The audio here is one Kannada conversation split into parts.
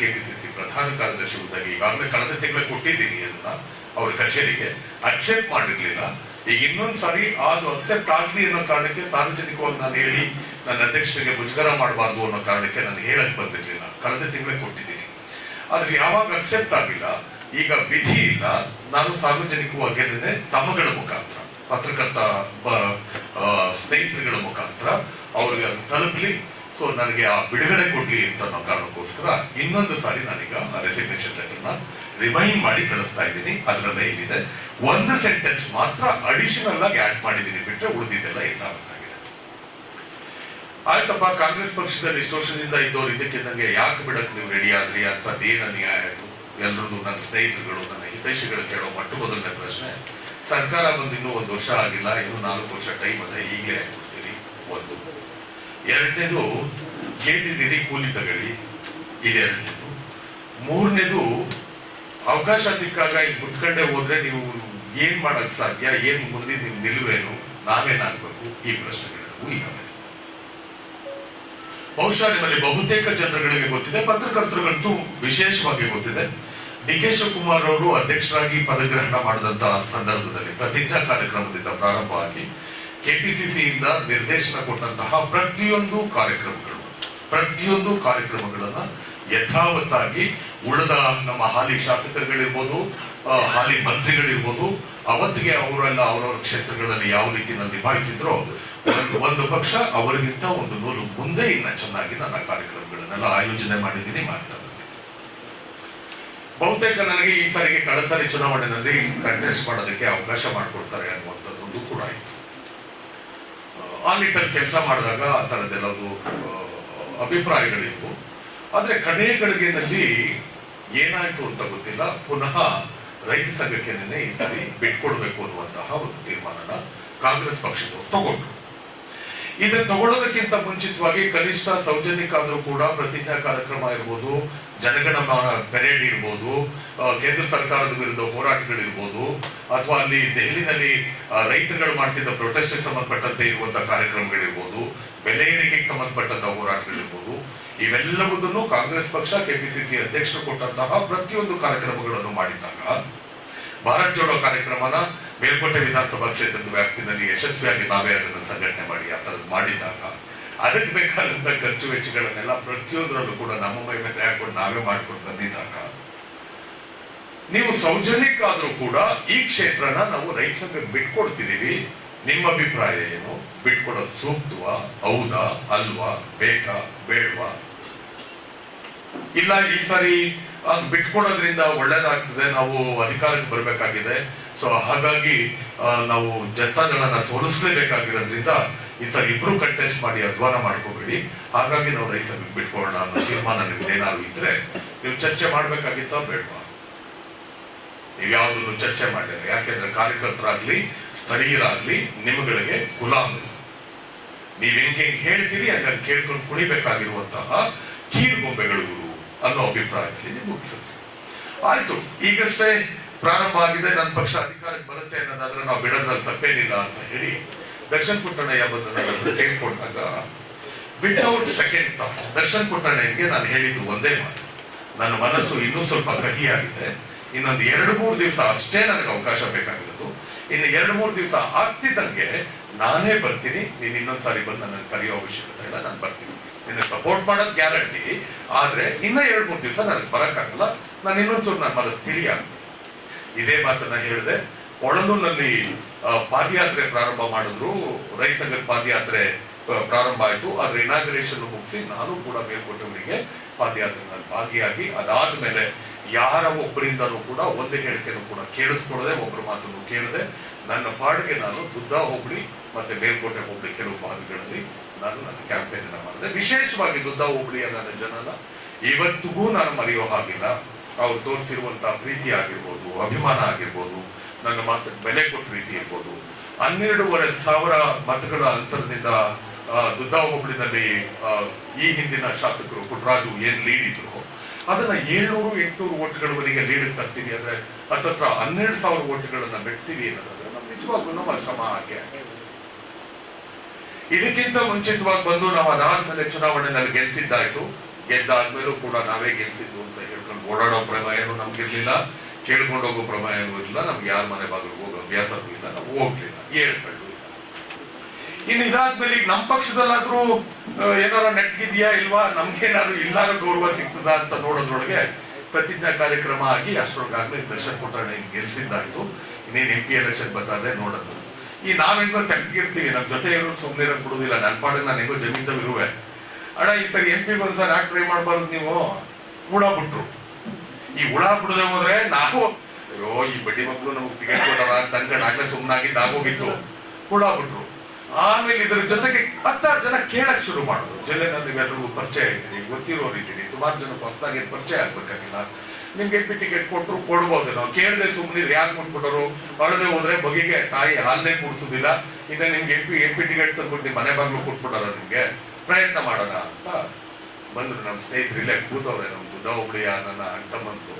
ಕೆಪಿಸಿಸಿ ಪ್ರಧಾನ ಕಾರ್ಯದರ್ಶಿ ಹುದ್ದೆಗೆ ಈಗಾಗಲೇ ಕಳೆದ ತಿಂಗಳೇ ಕೊಟ್ಟಿದ್ದೀನಿ ಅದನ್ನ ಅವ್ರ ಕಚೇರಿಗೆ ಅಕ್ಸೆಪ್ಟ್ ಮಾಡಿರ್ಲಿಲ್ಲ. ಈಗ ಇನ್ನೊಂದು ಸಾರಿ ಅದು ಅಕ್ಸೆಪ್ಟ್ ಆಗ್ಲಿ ಅನ್ನೋ ಕಾರಣಕ್ಕೆ ಸಾರ್ವಜನಿಕವಾಗಿ ನಾನು ಹೇಳಿ ನನ್ನ ಅಧ್ಯಕ್ಷರಿಗೆ ಮುಜುಗರ ಮಾಡಬಾರ್ದು ಅನ್ನೋ ಕಾರಣಕ್ಕೆ ನಾನು ಹೇಳಕ್ ಬಂದಿರ್ಲಿಲ್ಲ. ಕಳೆದ ತಿಂಗಳೇ ಕೊಟ್ಟಿದ್ದೀನಿ. ಆದ್ರೆ ಯಾವಾಗ ಅಕ್ಸೆಪ್ಟ್ ಆಗಿಲ್ಲ ಈಗ ವಿಧಿ ಇಲ್ಲ. ನಾನು ಸಾರ್ವಜನಿಕವಾಗಿ ತಮಗಳ ಮುಖಾಂತರ, ಪತ್ರಕರ್ತ ಸ್ನೇಹಿತರುಗಳ ಮುಖಾಂತರ ಅವ್ರಿಗೆ ತಲುಪಲಿ. ಸೊ ನನಗೆ ಆ ಬಿಡುಗಡೆ ಕೊಡ್ಲಿ ಅಂತ ಅನ್ನೋ ಕಾರಣಕ್ಕೋಸ್ಕರ ಇನ್ನೊಂದು ಸಾರಿ ನಾನೀಗ ರೆಸಿಗ್ನೇಷನ್ ಲೆಟರ್ನ ರಿಮೈಂಡ್ ಮಾಡಿ ಕಳಿಸ್ತಾ ಇದ್ದೀನಿ. ಅದರಲ್ಲೇ ಇದೆ ಒಂದು ಸೆಂಟೆನ್ಸ್ ಮಾತ್ರ ಅಡಿಷನಲ್ ಆಗಿ ಆಡ್ ಮಾಡಿದ್ದೀನಿ ಬಿಟ್ಟರೆ ಉಳಿದಿದ್ದೆಲ್ಲ ಯಥಾವತ್ತಾಗಿದೆ ಆಯ್ತಪ್ಪ, ಕಾಂಗ್ರೆಸ್ ಪಕ್ಷದಲ್ಲಿ ಇಷ್ಟು ವರ್ಷದಿಂದ ಇದ್ದವ್ರು ನನಗೆ ಯಾಕೆ ಬಿಡಕ್ಕೆ ನೀವು ರೆಡಿ ಆದ್ರಿ ಅಂತದ್ದೇನು ನ್ಯಾಯ ಆಯಿತು. ಎಲ್ಲರದು ನನ್ನ ಸ್ನೇಹಿತರುಗಳು, ನನ್ನ ಹಿತೈಷಿಗಳು ಕೇಳೋ ಮೊಟ್ಟ ಮೊದಲನೇ ಪ್ರಶ್ನೆ, ಸರ್ಕಾರ ಬಂದು ಇನ್ನೂ ಒಂದು ವರ್ಷ ಆಗಿಲ್ಲ, ಇನ್ನು ನಾಲ್ಕು ವರ್ಷ ಟೈಮ್ ಅದೇ ಈಗಲೇ ಆಗ್ಬಿಡ್ತೀರಿ? ಒಂದು. ಎರಡನೇದು ಗೆದ್ದಿದ್ದೀರಿ ಕೂಲಿ ತಗೊಳ್ಳಿ. ಇದೆರಡನೇದು ಮೂರನೇದು, ಅವಕಾಶ ಸಿಕ್ಕಾಗ ಈಗ ಮುಟ್ಕೊಂಡೇ ಹೋದ್ರೆ ನೀವು ಏನ್ ಮಾಡಕ್ ಸಾಧ್ಯ, ಏನ್ ಮುಂದಿನ ನಿಮ್ ನಿಲುವೇನು, ನಾವೇನಾಗ್ಬೇಕು ಈ ಪ್ರಶ್ನೆಗಳು ಈಗ ಬಹುಶಃ ನಿಮ್ಮಲ್ಲಿ ಬಹುತೇಕ ಜನರುಗಳಿಗೆ ಗೊತ್ತಿದೆ, ಪತ್ರಕರ್ತರುಗಳಂತೂ ವಿಶೇಷವಾಗಿ ಗೊತ್ತಿದೆ. ಡಿ ಕೆ ಶಿವಕುಮಾರ್ ಅವರು ಅಧ್ಯಕ್ಷರಾಗಿ ಪದಗ್ರಹಣ ಮಾಡಿದಂತಹ ಸಂದರ್ಭದಲ್ಲಿ ಪ್ರತಿಜ್ಞಾ ಕಾರ್ಯಕ್ರಮದಿಂದ ಪ್ರಾರಂಭವಾಗಿ ಕೆಪಿಸಿಸಿಯಿಂದ ನಿರ್ದೇಶನ ಕೊಟ್ಟಂತಹ ಪ್ರತಿಯೊಂದು ಕಾರ್ಯಕ್ರಮಗಳು, ಪ್ರತಿಯೊಂದು ಕಾರ್ಯಕ್ರಮಗಳನ್ನ ಯಥಾವತ್ತಾಗಿ ಉಳಿದ ನಮ್ಮ ಹಾಲಿ ಶಾಸಕರುಗಳಿರ್ಬೋದು ಹಾಲಿ ಮಂತ್ರಿಗಳಿರ್ಬೋದು, ಅವತ್ತಿಗೆ ಅವರೆಲ್ಲ ಅವರವರ ಕ್ಷೇತ್ರಗಳಲ್ಲಿ ಯಾವ ರೀತಿಯಲ್ಲಿ ನಿಭಾಯಿಸಿದ್ರೋ, ಒಂದು- ಪಕ್ಷ ಅವರಿಗಿಂತ ಒಂದು ನೂಲು ಮುಂದೆ ಇನ್ನ ಚೆನ್ನಾಗಿ ನನ್ನ ಕಾರ್ಯಕ್ರಮಗಳನ್ನೆಲ್ಲ ಆಯೋಜನೆ ಮಾಡಿದ್ದೀನಿ ಮಾಡ್ತಾ ಬಹುತೇಕ ನನಗೆ ಈ ಸಾರಿಗೆ ಕಡಸಾರಿ ಚುನಾವಣೆಯಲ್ಲಿ ಕಂಟೆಸ್ಟ್ ಮಾಡೋದಕ್ಕೆ ಅವಕಾಶ ಮಾಡಿಕೊಡ್ತಾರೆ ಅನ್ನುವಂಥದ್ದು ಕೂಡ ಆಯಿತು. ಆ ನಿಟ್ಟಲ್ಲಿ ಕೆಲಸ ಮಾಡಿದಾಗ ಆ ಥರದ್ದೆಲ್ಲದು ಅಭಿಪ್ರಾಯಗಳಿತ್ತು. ಆದರೆ ಕಡೆ ಗಳಿಗೆನಲ್ಲಿ ಏನಾಯ್ತು ಅಂತ ಗೊತ್ತಿಲ್ಲ. ಪುನಃ ರೈತ ಸಂಘಕ್ಕೆ ನಿನ್ನೆ ಈ ಸರಿ ಬಿಟ್ಕೊಡ್ಬೇಕು ಅನ್ನುವಂತಹ ಒಂದು ತೀರ್ಮಾನನ ಕಾಂಗ್ರೆಸ್ ಪಕ್ಷದವರು ತಗೊಂಡ್ರು. ಇದನ್ನ ತಗೊಳ್ಳೋದಕ್ಕಿಂತ ಮುಂಚಿತವಾಗಿ ಕನಿಷ್ಠ ಸೌಜನ್ಯಕ್ಕಾದರೂ ಕೂಡ ಪ್ರತಿಜ್ಞಾ ಕಾರ್ಯಕ್ರಮ ಇರ್ಬೋದು ಜನಗಣಮನ ಪೆರೇಡ್ ಇರ್ಬೋದು ಕೇಂದ್ರ ಸರ್ಕಾರದ ವಿರುದ್ಧ ಹೋರಾಟಗಳಿರ್ಬೋದು, ಅಥವಾ ಅಲ್ಲಿ ದೆಹಲಿನಲ್ಲಿ ರೈತರುಗಳು ಮಾಡ್ತಿದ್ದ ಪ್ರೊಟೆಸ್ಟ್ ಸಂಬಂಧಪಟ್ಟಂತೆ ಇರುವಂತಹ ಕಾರ್ಯಕ್ರಮಗಳಿರ್ಬೋದು, ಬೆಲೆ ಏರಿಕೆಗೆ ಸಂಬಂಧಪಟ್ಟಂತಹ ಹೋರಾಟಗಳಿರ್ಬೋದು, ಇವೆಲ್ಲವುದನ್ನು ಕಾಂಗ್ರೆಸ್ ಪಕ್ಷ, ಕೆಪಿಸಿಸಿ ಅಧ್ಯಕ್ಷರು ಕೊಟ್ಟಂತಹ ಪ್ರತಿಯೊಂದು ಕಾರ್ಯಕ್ರಮಗಳನ್ನು ಮಾಡಿದಾಗ ಭಾರತ್ ಜೋಡೋ ಕಾರ್ಯಕ್ರಮನ ಮೇಲ್ಕೋಟೆ ವಿಧಾನಸಭಾ ಕ್ಷೇತ್ರದ ವ್ಯಾಪ್ತಿನಲ್ಲಿ ಯಶಸ್ವಿಯಾಗಿ ನಾವೇ ಅದನ್ನು ಸಂಘಟನೆ ಮಾಡಿ, ಆ ಥರದ್ದು ಮಾಡಿದಾಗ ಅದಕ್ಕೆ ಬೇಕಾದಂತ ಖರ್ಚು ವೆಚ್ಚಗಳನ್ನೆಲ್ಲ ಪ್ರತಿಯೊಂದರಲ್ಲೂ ಕೂಡ ನಮ್ಮ ಮೈ ಮೇಲೆ ಹಾಕೊಂಡು ನಾವೇ ಮಾಡ್ಕೊಂಡು ಬಂದಿದ್ದಾಗ, ನೀವು ಸೌಜನ್ಯಕ್ಕಾದ್ರೂ ಕೂಡ ಈ ಕ್ಷೇತ್ರನ ನಾವು ರೈತರಿಗೆ ಬಿಟ್ಕೊಡ್ತಿದೀವಿ ನಿಮ್ಮ ಅಭಿಪ್ರಾಯ ಏನು? ಬಿಟ್ಕೊಡೋದು ಸೂಕ್ತವ? ಹೌದಾ? ಅಲ್ವಾ? ಬೇಕಾ? ಬೇಡವಾ? ಇಲ್ಲ, ಈ ಸಾರಿ ಬಿಟ್ಕೊಡೋದ್ರಿಂದ ಒಳ್ಳೇದಾಗ್ತದೆ. ನಾವು ಅಧಿಕಾರಕ್ಕೆ ಬರಬೇಕಾಗಿದೆ. ಸೊ, ಹಾಗಾಗಿ ನಾವು ಜನತಾದಳನ ಸೋಲಿಸಲೇಬೇಕಾಗಿರೋದ್ರಿಂದ ಈ ಸಲ ಇಬ್ರು ಕಂಟೆಸ್ಟ್ ಮಾಡಿ ಅಧ್ವಾನ ಮಾಡ್ಕೋಬೇಡಿ. ಹಾಗಾಗಿ ನಾವು ಸಂಘಕ್ಕೆ ಬಿಟ್ಕೊಳ್ಳೋಣ ಅನ್ನೋ ತೀರ್ಮಾನ ನಿಮ್ದೇನಾದ್ರು ಇದ್ರೆ ನೀವು ಚರ್ಚೆ ಮಾಡ್ಬೇಕಾಗಿತ್ತ ಬೇಡವಾ ನೀವು ಯಾವುದನ್ನು ಚರ್ಚೆ ಮಾಡಿಲ್ಲ ಯಾಕೆಂದ್ರೆ ಕಾರ್ಯಕರ್ತರಾಗ್ಲಿ, ಸ್ಥಳೀಯರಾಗ್ಲಿ ನಿಮ್ಗಳಿಗೆ ಗುಲಾಮರು ನೀವ್ ಹೆಂಗೆ ಹೇಳ್ತೀರಿ ಹಂಗ ಕೇಳ್ಕೊಂಡು ಕುಣಿಬೇಕಾಗಿರುವಂತಹ ಕೀರ್ ಗೊಂಬೆಗಳು ಇವರು ಅನ್ನೋ ಅಭಿಪ್ರಾಯದಲ್ಲಿ ನೀವು ಮುಗಿಸಿದ್ರಿ ಆಯ್ತು, ಈಗಷ್ಟೇ ಪ್ರಾರಂಭ ಆಗಿದೆ. ನನ್ನ ಪಕ್ಷ ಅಧಿಕಾರಕ್ಕೆ ಬರುತ್ತೆ ಅನ್ನೋದಾದ್ರೆ ನಾವು ಬಿಡೋದ್ರಲ್ಲಿ ತಪ್ಪೇನಿಲ್ಲ ಅಂತ ಹೇಳಿ ದರ್ಶನ್ ಪುಟ್ಟಣ್ಣಯ್ಯ ಬಂದು ನನ್ನ ಹತ್ರ ಕೇಳ್ಕೊಂಡಾಗ ವಿತೌಟ್ ಸೆಕೆಂಡ್ ಥಾಟ್, ದರ್ಶನ್ ಪುಟ್ಟಣ್ಣಯ್ಯಗೆ ನಾನು ಹೇಳಿದ್ದು ಒಂದೇ ಮಾತು. ನನ್ನ ಮನಸ್ಸು ಇನ್ನೂ ಸ್ವಲ್ಪ ಕಹಿಯಾಗಿದೆ. ಇನ್ನೊಂದು ಎರಡು ಮೂರು ದಿವಸ ಅಷ್ಟೇ ನನಗೆ ಅವಕಾಶ ಬೇಕಾಗಿರೋದು. ಇನ್ನು ಎರಡು ಮೂರು ದಿವಸ ಆಗ್ತಿದ್ದಂಗೆ ನಾನೇ ಬರ್ತೀನಿ. ನೀನು ಇನ್ನೊಂದ್ಸಾರಿ ಬಂದು ನನಗೆ ಕರೆಯೋ ಅವಶ್ಯಕತೆ ಇಲ್ಲ. ನಾನು ಬರ್ತೀನಿ. ನಿನ್ನ ಸಪೋರ್ಟ್ ಮಾಡೋದು ಗ್ಯಾರಂಟಿ ಆದರೆ ಇನ್ನೂ ಎರಡು ಮೂರು ದಿವಸ ನನಗೆ ಬರೋಕ್ಕಾಗಲ್ಲ. ನಾನು ಇನ್ನೊಂದ್ಸೂರು ನನ್ನ ಮನಸ್ಸು ತಿಳಿಯಾಗ ಇದೇ ಮಾತನ್ನ ಹೇಳಿದೆ. ಒಳಲೂನಲ್ಲಿ ಪಾದಯಾತ್ರೆ ಪ್ರಾರಂಭ ಮಾಡಿದ್ರು. ರೈತ ಸಂಘದ ಪಾದಯಾತ್ರೆ ಪ್ರಾರಂಭ ಆಯಿತು. ಅದ್ರ ಇನಾಗ್ರೇಷನ್ ಮುಗಿಸಿ ನಾನು ಕೂಡ ಮೇಲ್ಕೋಟೆಯವರಿಗೆ ಪಾದಯಾತ್ರೆನಲ್ಲಿ ಭಾಗಿಯಾಗಿ, ಅದಾದ ಮೇಲೆ ಯಾರ ಒಬ್ಬರಿಂದನೂ ಕೂಡ ಒಂದೇ ಹೇಳಿಕೆನೂ ಕೂಡ ಕೇಳಿಸ್ಕೊಡದೆ ಒಬ್ಬರ ಮಾತನ್ನು ಕೇಳದೆ, ನನ್ನ ಪಾಡಿಗೆ ನಾನು ದುದ್ದ ಹೋಬಳಿ ಮತ್ತೆ ಮೇಲ್ಕೋಟೆ ಹೋಬಳಿ ಕೆಲವು ಭಾಗಗಳಲ್ಲಿ ನಾನು ನನ್ನ ಕ್ಯಾಂಪೇನ್ ಮಾಡಿದೆ. ವಿಶೇಷವಾಗಿ ದುದ್ದ ಹೋಬಳಿಯ ನನ್ನ ಜನನ ಇವತ್ತಿಗೂ ನಾನು ಮರೆಯೋ ಹಾಗಿಲ್ಲ. ಅವ್ರು ತೋರಿಸಿರುವಂತಹ ಪ್ರೀತಿ ಆಗಿರ್ಬೋದು, ಅಭಿಮಾನ ಆಗಿರ್ಬೋದು ನನ್ನ ಮಾತಿಗೆ ಬೆಲೆ ಕೊಟ್ಟ ರೀತಿ ಇರ್ಬೋದು. ಹನ್ನೆರಡೂವರೆ ಸಾವಿರ ಮತಗಳ ಅಂತರದಿಂದ ದುದ್ದಾ ಹೋಬಳಿನಲ್ಲಿ ಈ ಹಿಂದಿನ ಶಾಸಕರು ಪುಟ್ಟರಾಜು ಏನ್ ಲೀಡ್ ಇದ್ರು ಅದನ್ನ ಏಳ್ನೂರು, ಎಂಟುನೂರು ಓಟ್ಗಳವರೆಗೆ ಲೀಡ್ ತರ್ತೀವಿ ಅಂದ್ರೆ ಹತ್ತತ್ರ ಹನ್ನೆರಡು ಸಾವಿರ ಓಟ್ಗಳನ್ನ ಬಿಡ್ತೀವಿ ಅನ್ನೋದಾದ್ರೆ ನಮ್ಮ ನಿಜವಾಗ್ಲೂ ನಮ್ಮ ಶ್ರಮ ಹಾಗೆ. ಇದಕ್ಕಿಂತ ಮುಂಚಿತವಾಗಿ ಬಂದು ನಾವು ಅದಾದ್ಮೇಲೆ ಚುನಾವಣೆನಲ್ಲಿ ಗೆಲ್ಸಿದ್ದಾಯ್ತು. ಗೆದ್ದಾದ್ಮೇಲೂ ಕೂಡ ನಾವೇ ಗೆಲ್ಸಿದ್ದು ಅಂತ ಹೇಳ್ಕೊಂಡು ಓಡಾಡೋ ಪ್ರಮೇಯನೂ ನಮ್ಗಿರ್ಲಿಲ್ಲ. ಕೇಳ್ಕೊಂಡು ಹೋಗೋ ಪ್ರಮೇಯವೂ ಇಲ್ಲ. ನಮ್ಗೆ ಯಾರ ಮನೆ ಬಾಗಿಲು ಹೋಗೋ ಅಭ್ಯಾಸವೂ ಇಲ್ಲ. ನಾವು ಹೋಗ್ಲಿಲ್ಲ. ಇಲ್ಲ. ಇನ್ನು ಇದಾದ್ಮೇಲೆ ಈಗ ನಮ್ಮ ಪಕ್ಷದಲ್ಲಾದ್ರೂ ಏನಾರ ನೆಟ್ಗಿದ್ಯಾ ಇಲ್ವಾ? ನಮ್ಗೇನಾದ್ರು ಇಲ್ಲಾರ ಗೌರವ ಸಿಗ್ತದ ಅಂತ ನೋಡೋದ್ರೊಳಗೆ ಪ್ರತಿಜ್ಞಾ ಕಾರ್ಯಕ್ರಮ ಆಗಿ ಅಷ್ಟರೊಳಗಾಗ್ಲೇ ದರ್ಶನ್ ಹಿಂಗೆ ಗೆಲ್ಸಿದ್ದಾಯ್ತು. ಇನ್ನೇನು ಎಂ ಪಿ ಎಲೆಕ್ಷನ್ ಬರ್ತದೆ ನೋಡೋದು. ಈ ನಾವೆಂಗೋ ತೆಪ್ಪಗಿರ್ತೀವಿ ನಮ್ಮ ಜೊತೆ ಏನೋ ಸುಮ್ಮನೆ ಕೊಡುದಿಲ್ಲ. ನನ್ನ ಪಾಡಿಗೆ ನಾನು ಹೆಂಗೋ ಅಣ್ಣ, ಈ ಸರಿ ಎಂ ಪಿ ಬಂದು ಸರ್ ಯಾಕೆ ಟ್ರೈ ಮಾಡಬಾರ್ದು ನೀವು? ಕೂಡ ಬಿಟ್ರು. ಈ ಹುಳ ಬಿಡದೆ ಹೋದ್ರೆ ನಾವು, ಅಯ್ಯೋ, ಈ ಬಡ್ಡಿ ಮಕ್ಕಳು ನಮಗೆ ಟಿಕೆಟ್ ಕೊಟ್ಟಾರ ಅಂತ ಅನ್ಕೊಂಡು ಆಗ್ಲೇ ಸುಮ್ಮನಾಗಿದ್ದು ಆಗೋಗಿತ್ತು ಹುಳ ಬಿಟ್ರು. ಆಮೇಲೆ ಇದ್ರ ಜೊತೆಗೆ ಹತ್ತಾರು ಜನ ಕೇಳಕ್ ಶುರು ಮಾಡಿದ್ರು. ಜಿಲ್ಲೆನಲ್ಲಿ ನೀವೆಲ್ಲರಿಗೂ ಪರಿಚಯ ಇದ್ದೀನಿ ಗೊತ್ತಿರೋ ರೀತಿ ತುಂಬಾ ಜನ ಹೊಸದಾಗಿ ಪರಿಚಯ ಆಗ್ಬೇಕಾಗಿಲ್ಲ. ನಿಮ್ಗೆ ಎಪ್ಪಿ ಟಿಕೆಟ್ ಕೊಟ್ಟರು ಕೊಡ್ಬೋದು. ನಾವು ಕೇಳದೆ ಸುಮ್ಮನಿದ್ರೆ ಯಾಕೆ ಕೊಟ್ಬಿಟ್ಟರು? ಅಳದೆ ಹೋದ್ರೆ ಬಗೆಗೆ ತಾಯಿ ಹಾಲನ್ನೇ ಕೂಡಿಸೋದಿಲ್ಲ. ಇನ್ನ ನಿಮ್ಗೆ ಎಪ್ಪಿ ಎಪ್ಪಿ ಟಿಕೆಟ್ ತಂದ್ಬಿಟ್ಟು ನಿಮ್ಮ ಮನೆ ಬಾಗ್ಲು ಕೊಟ್ಬಿಟ್ಟಾರ ನಿಮ್ಗೆ? ಪ್ರಯತ್ನ ಮಾಡೋಣ ಅಂತ ಬಂದ್ರು, ನಮ್ಮ ಸ್ನೇಹಿತರು ಇಲ್ಲೇ ಕೂತವ್ರೆ, ನಮ್ಮ ಬುದ್ಧ ಹುಬ್ಳಿಯ ನನ್ನ ಅಂತ ಬಂತು.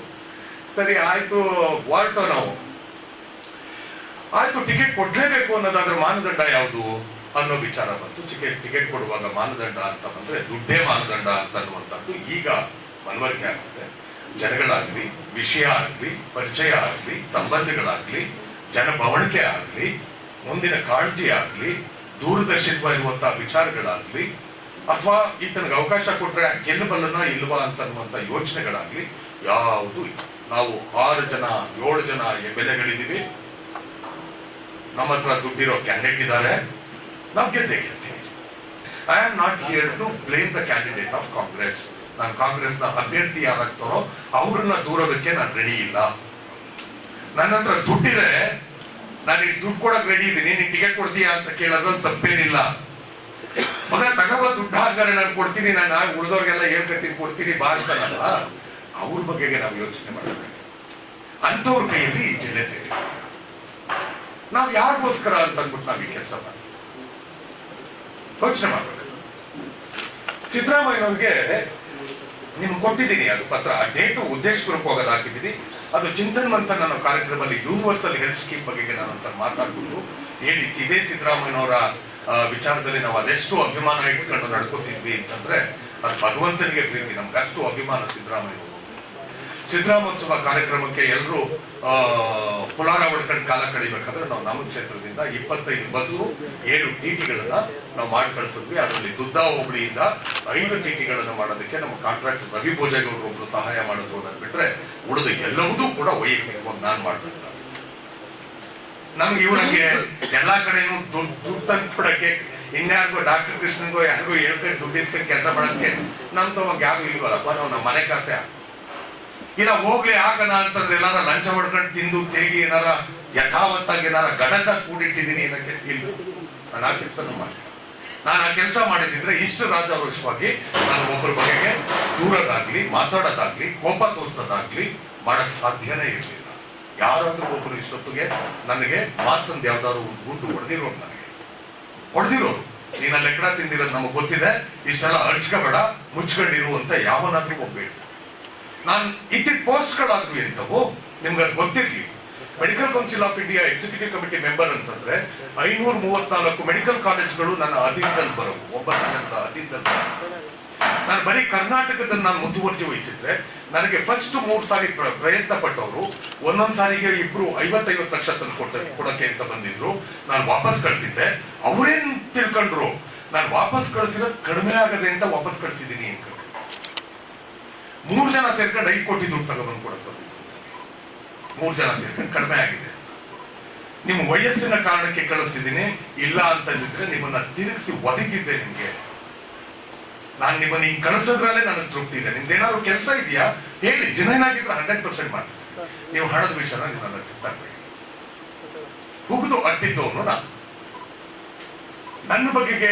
ಸರಿ, ಆಯ್ತು ಹೊರಟೋ ನಾವು. ಆಯ್ತು ಟಿಕೆಟ್ ಕೊಡ್ಲೇಬೇಕು ಅನ್ನೋದಾದ್ರೆ ಮಾನದಂಡ ಯಾವುದು ಅನ್ನೋ ವಿಚಾರ ಬಂತು. ಟಿಕೆಟ್ ಟಿಕೆಟ್ ಕೊಡುವಾಗ ಮಾನದಂಡ ಅಂತ ಬಂದ್ರೆ ದುಡ್ಡೇ ಮಾನದಂಡ ಅಂತ ಅನ್ನುವಂಥದ್ದು ಈಗ ಮನವರಿಕೆ ಆಗ್ತದೆ. ಜನಗಳಾಗ್ಲಿ, ವಿಷಯ ಆಗ್ಲಿ, ಪರಿಚಯ ಆಗ್ಲಿ, ಸಂಬಂಧಗಳಾಗ್ಲಿ, ಜನಭವಣಿಕೆ ಆಗ್ಲಿ, ಮುಂದಿನ ಕಾಳಜಿ ಆಗ್ಲಿ, ದೂರದರ್ಶಿತ್ವ ಇರುವಂತಹ ವಿಚಾರಗಳಾಗ್ಲಿ ಅಥವಾ ಈತನಿಗೆ ಅವಕಾಶ ಕೊಟ್ರೆ ಗೆಲ್ಲಬಲ್ಲನ ಇಲ್ವಾ ಅಂತ ಅನ್ನುವಂಥ ಯೋಚನೆಗಳಾಗ್ಲಿ ಯಾವುದು ನಾವು ಆರು ಜನ, ಏಳು ಜನ ಎಂ ಎಲ್ ಎಗಳಿದ್ದೀವಿ. ನಮ್ಮ ಹತ್ರ ದುಡ್ಡಿರೋ ಕ್ಯಾಂಡಿಡೇಟ್ ಇದ್ದಾರೆ. ನಾವು ಗೆದ್ದೇ ಗೆಲ್ತೀವಿ. I am not here to blame the candidate of Congress ನಾನು ಕಾಂಗ್ರೆಸ್ನ ಅಭ್ಯರ್ಥಿ ಯಾರಾಗ್ತಾರೋ ಅವ್ರನ್ನ ದೂರೋದಕ್ಕೆ ನಾನು ರೆಡಿ ಇಲ್ಲ. ನನ್ನ ಹತ್ರ ದುಡ್ಡಿದೆ. ನಾನು ಇಷ್ಟು ದುಡ್ಡು ಕೊಡಕ್ ರೆಡಿ ಇದ್ದೀನಿ ನೀನು ಟಿಕೆಟ್ ಕೊಡ್ತೀಯಾ ಅಂತ ಕೇಳೋದ್ರಲ್ಲಿ ತಪ್ಪೇನಿಲ್ಲ. ಮಗ ತಗೋ ದುಡ್ಡು ಹಾಗಾದ್ರೆ ನಾನು ಕೊಡ್ತೀನಿ ನಾನು ಉಳಿದವ್ರಿಗೆಲ್ಲ ಹೇಳ್ಕೊತೀನಿ ಕೊಡ್ತೀನಿ ಬಾ ಅಂತಾನಲ್ಲ ಅವ್ರ ಬಗ್ಗೆಗೆ ನಾವು ಯೋಚನೆ ಮಾಡಬೇಕು. ಅಂಥವ್ರ ಕೈಯಲ್ಲಿ ಈ ಜಿಲ್ಲೆ ಸೇರಿ ನಾವು ಯಾರಿಗೋಸ್ಕರ ಅಂತ ಅಂದ್ಬಿಟ್ಟು ನಾವು ಈ ಕೆಲಸ ಮಾಡಿ ಯೋಚನೆ ಮಾಡ್ಬೇಕು. ಸಿದ್ದರಾಮಯ್ಯನವ್ರಿಗೆ ನಿಮ್ಗೆ ಕೊಟ್ಟಿದ್ದೀನಿ ಅದು ಪತ್ರ. ಡೇಟು ಉದ್ದೇಶಪೂರ್ವಕ ಹೋಗೋದು ಹಾಕಿದ್ದೀನಿ. ಅದು ಚಿಂತನ್ ಮಂಥನ್ ಅನ್ನೋ ಕಾರ್ಯಕ್ರಮದಲ್ಲಿ ಯೂನಿವರ್ಸಲ್ ಹೆಲ್ತ್ ಸ್ಕೀಮ್ ಬಗ್ಗೆ ನಾನು ಒಂದ್ಸಲ ಮಾತಾಡ್ಬಿಟ್ಟು ಹೇಳಿ ಇದೇ ಸಿದ್ದರಾಮಯ್ಯನವರ ಆ, ವಿಚಾರದಲ್ಲಿ ನಾವು ಅದೆಷ್ಟು ಅಭಿಮಾನ ಇಟ್ಕೊಂಡು ನಡ್ಕೋತಿದ್ವಿ ಅಂತಂದ್ರೆ, ಅದು ಭಗವಂತನಿಗೆ ಪ್ರೀತಿ, ನಮ್ಗೆ ಅಷ್ಟು ಅಭಿಮಾನ ಸಿದ್ದರಾಮಯ್ಯ ಸಿದ್ದರಾಮೋತ್ಸವ ಕಾರ್ಯಕ್ರಮಕ್ಕೆ ಎಲ್ಲರೂ ಪುಲಾರ ಹೊಡ್ಕೊಂಡು ಕಾಲ ಕಳಿಬೇಕಾದ್ರೆ ನಾವು ನಮ್ಮ ಕ್ಷೇತ್ರದಿಂದ ಇಪ್ಪತ್ತೈದು ಬಸ್ಸು, ಏಳು ಟಿಟಿಗಳನ್ನ ನಾವು ಮಾಡಿ ಕಳಿಸಿದ್ವಿ. ಅದರಲ್ಲಿ ದುದ್ದಾ ಹೋಬಳಿಯಿಂದ ಐದು ಟಿಟಿಗಳನ್ನ ಮಾಡೋದಕ್ಕೆ ನಮ್ಮ ಕಾಂಟ್ರಾಕ್ಟರ್ ರವಿ ಭೋಜೇಗೌಡರು ಒಬ್ರು ಸಹಾಯ ಮಾಡಿದ್ರು ಅನ್ನೋದು ಬಿಟ್ರೆ, ಉಳಿದ ಎಲ್ಲವೂ ಕೂಡ ವೈಯಕ್ತಿಕವಾಗಿ ನಾನು ಮಾಡ್ತಾ ಇದ್ದೆ. ನಮ್ಗೆ ಇವ್ರಿಗೆ ಎಲ್ಲಾ ಕಡೆನೂ ದುಡ್ಡು ದುಡ್ಡು ತಂದು ಕೊಡಕ್ಕೆ ಇನ್ಯಾರಿಗೂ ಡಾಕ್ಟರ್ ಕೃಷ್ಣನ್ಗೋ ಯಾರಿಗೋ ಹೇಳ್ಕೊಂಡು ದುಡ್ಡು ಇಸ್ಕೊಂಡು ಕೆಲಸ ಮಾಡಕ್ಕೆ ನಮ್ ತವಾಗ ಯಾರು ಇಲ್ವಲ್ಲಪ್ಪ, ನಾವು ನಮ್ಮ ಮನೆ ಕಾಸೆ ಇಲ್ಲ, ಹೋಗ್ಲಿ, ಹಾಕಣ ಅಂತಂದ್ರೆ ಏನಾರ ಲಂಚ ಹೊಡ್ಕೊಂಡು ತಿಂದು ತೇಗಿ ಏನಾರ ಯಥಾವತ್ತಾಗಿ ಏನಾರ ಗಡದ ಕೂಡಿಟ್ಟಿದ್ದೀನಿ ಇದಕ್ಕೆ ಇಲ್ಲ. ನಾನು ಆ ಕೆಲಸನೂ ಮಾಡಿ ನಾನು ಆ ಕೆಲಸ ಮಾಡಿದ್ರೆ ಇಷ್ಟು ರಾಜಾರೋಷವಾಗಿ ನಾನು ಒಬ್ಬರ ಬಗೆಗೆ ದೂರದಾಗ್ಲಿ, ಮಾತಾಡೋದಾಗ್ಲಿ, ಕೋಪ ತೋರಿಸೋದಾಗ್ಲಿ ಮಾಡಕ್ ಸಾಧ್ಯನೇ ಇರಲಿಲ್ಲ. ಯಾರಾದ್ರೂ ಒಬ್ಬರು ಇಷ್ಟೊತ್ತಿಗೆ ನನಗೆ ಮಾತಂದು ಯಾವ್ದಾದ್ರು ಗುಂಡು ಹೊಡೆದಿರೋರು ನನಗೆ. ಹೊಡೆದಿರೋರು. ನೀನ ಲೆಕ್ಕಡ ತಿಂದಿರೋದು ನಮಗೆ ಗೊತ್ತಿದೆ, ಇಷ್ಟೆಲ್ಲ ಅಡ್ಚ್ಕೋಬೇಡ ಮುಚ್ಕೊಂಡಿರು ಅಂತ ಯಾವನಾದ್ರೂ ಒಬ್ಬೇಡಿ ನಾನು ಇದ್ದಿದ್ದ ಪೋಸ್ಟ್ಗಳಾದ್ರು ಎಂತವು ನಿಮ್ಗೆ ಅದು ಗೊತ್ತಿರ್ಲಿ. Medical council of India executive committee member ಅಂತಂದ್ರೆ ಐನೂರ ಮೂವತ್ನಾಲ್ಕು ಮೆಡಿಕಲ್ ಕಾಲೇಜ್ಗಳು ನನ್ನ ಅಧೀನದಲ್ಲಿ ಬರವು, ಒಂಬತ್ತು ಜನದ ಅಧೀನದಲ್ಲಿ. ನಾನು ಬರೀ ಕರ್ನಾಟಕದ ನಾನು ಮುತುವರ್ಜಿ ವಹಿಸಿದ್ರೆ ನನಗೆ ಫಸ್ಟ್ ಮೂರು ಸಾರಿ ಪ್ರ- ಪ್ರಯತ್ನ ಪಟ್ಟವರು, ಒಂದೊಂದು ಸಾರಿಗೆ ಇಬ್ರು ಐವತ್ತೈವತ್ತು ಲಕ್ಷ ತಂದು ಕೊಡ್ತಾರೆ ಕೊಡಕ್ಕೆ ಅಂತ ಬಂದಿದ್ರು. ನಾನು ವಾಪಸ್ ಕಳಿಸಿದ್ದೆ. ಅವರೇನ್ ತಿಳ್ಕೊಂಡ್ರು? ನಾನು ವಾಪಸ್ ಕಳಿಸಿರೋದು ಕಡಿಮೆ ಆಗದೆ ಅಂತ ವಾಪಸ್ ಕಳಿಸಿದ್ದೀನಿ ಅಂತ. ಮೂರು ಜನ ಸೇರ್ಕೊಂಡು ಐದು ಕೋಟಿ ದುಡ್ಡು ತಗೊಂಡ್ಬಂದು ಕೊಡಕ್ಕೆ ಬಂದಿದ್ರು. ಮೂರು ಜನ ಸೇರ್ಕೊಂಡು ಕಡಿಮೆ ಆಗಿದೆ ನಿಮ್ಮ ವಯಸ್ಸಿನ ಕಾರಣಕ್ಕೆ ಕಳಿಸ್ತಿದ್ದೀನಿ. ಇಲ್ಲ ಅಂತಂದಿದ್ರೆ ನಿಮ್ಮನ್ನ ತಿರುಗಿಸಿ ಒದಗಿದ್ದೆ ನಿಮ್ಗೆ. ನಾನು ನಿಮ್ಮನ್ನ ಹಿಂಗ್ ಕಳಿಸೋದ್ರಲ್ಲೇ ನನಗೆ ತೃಪ್ತಿ ಇದೆ ನಿಮ್ದೇನಾದ್ರು ಕೆಲಸ ಇದೆಯಾ? ಹೇಳಿ ಜನೇನಾಗಿದ್ರೆ ಹಂಡ್ರೆಡ್ ಪರ್ಸೆಂಟ್ ಮಾಡ್ತೀನಿ. ನೀವು ಹಣದ ವಿಷಯನ ನೀವು ನನ್ನ ಚಿಂತಾಗಬೇಡಿ ಹುಗಿದು ಅಟ್ಟಿದ್ದವನು ನಾನು. ನನ್ನ ಬಗ್ಗೆ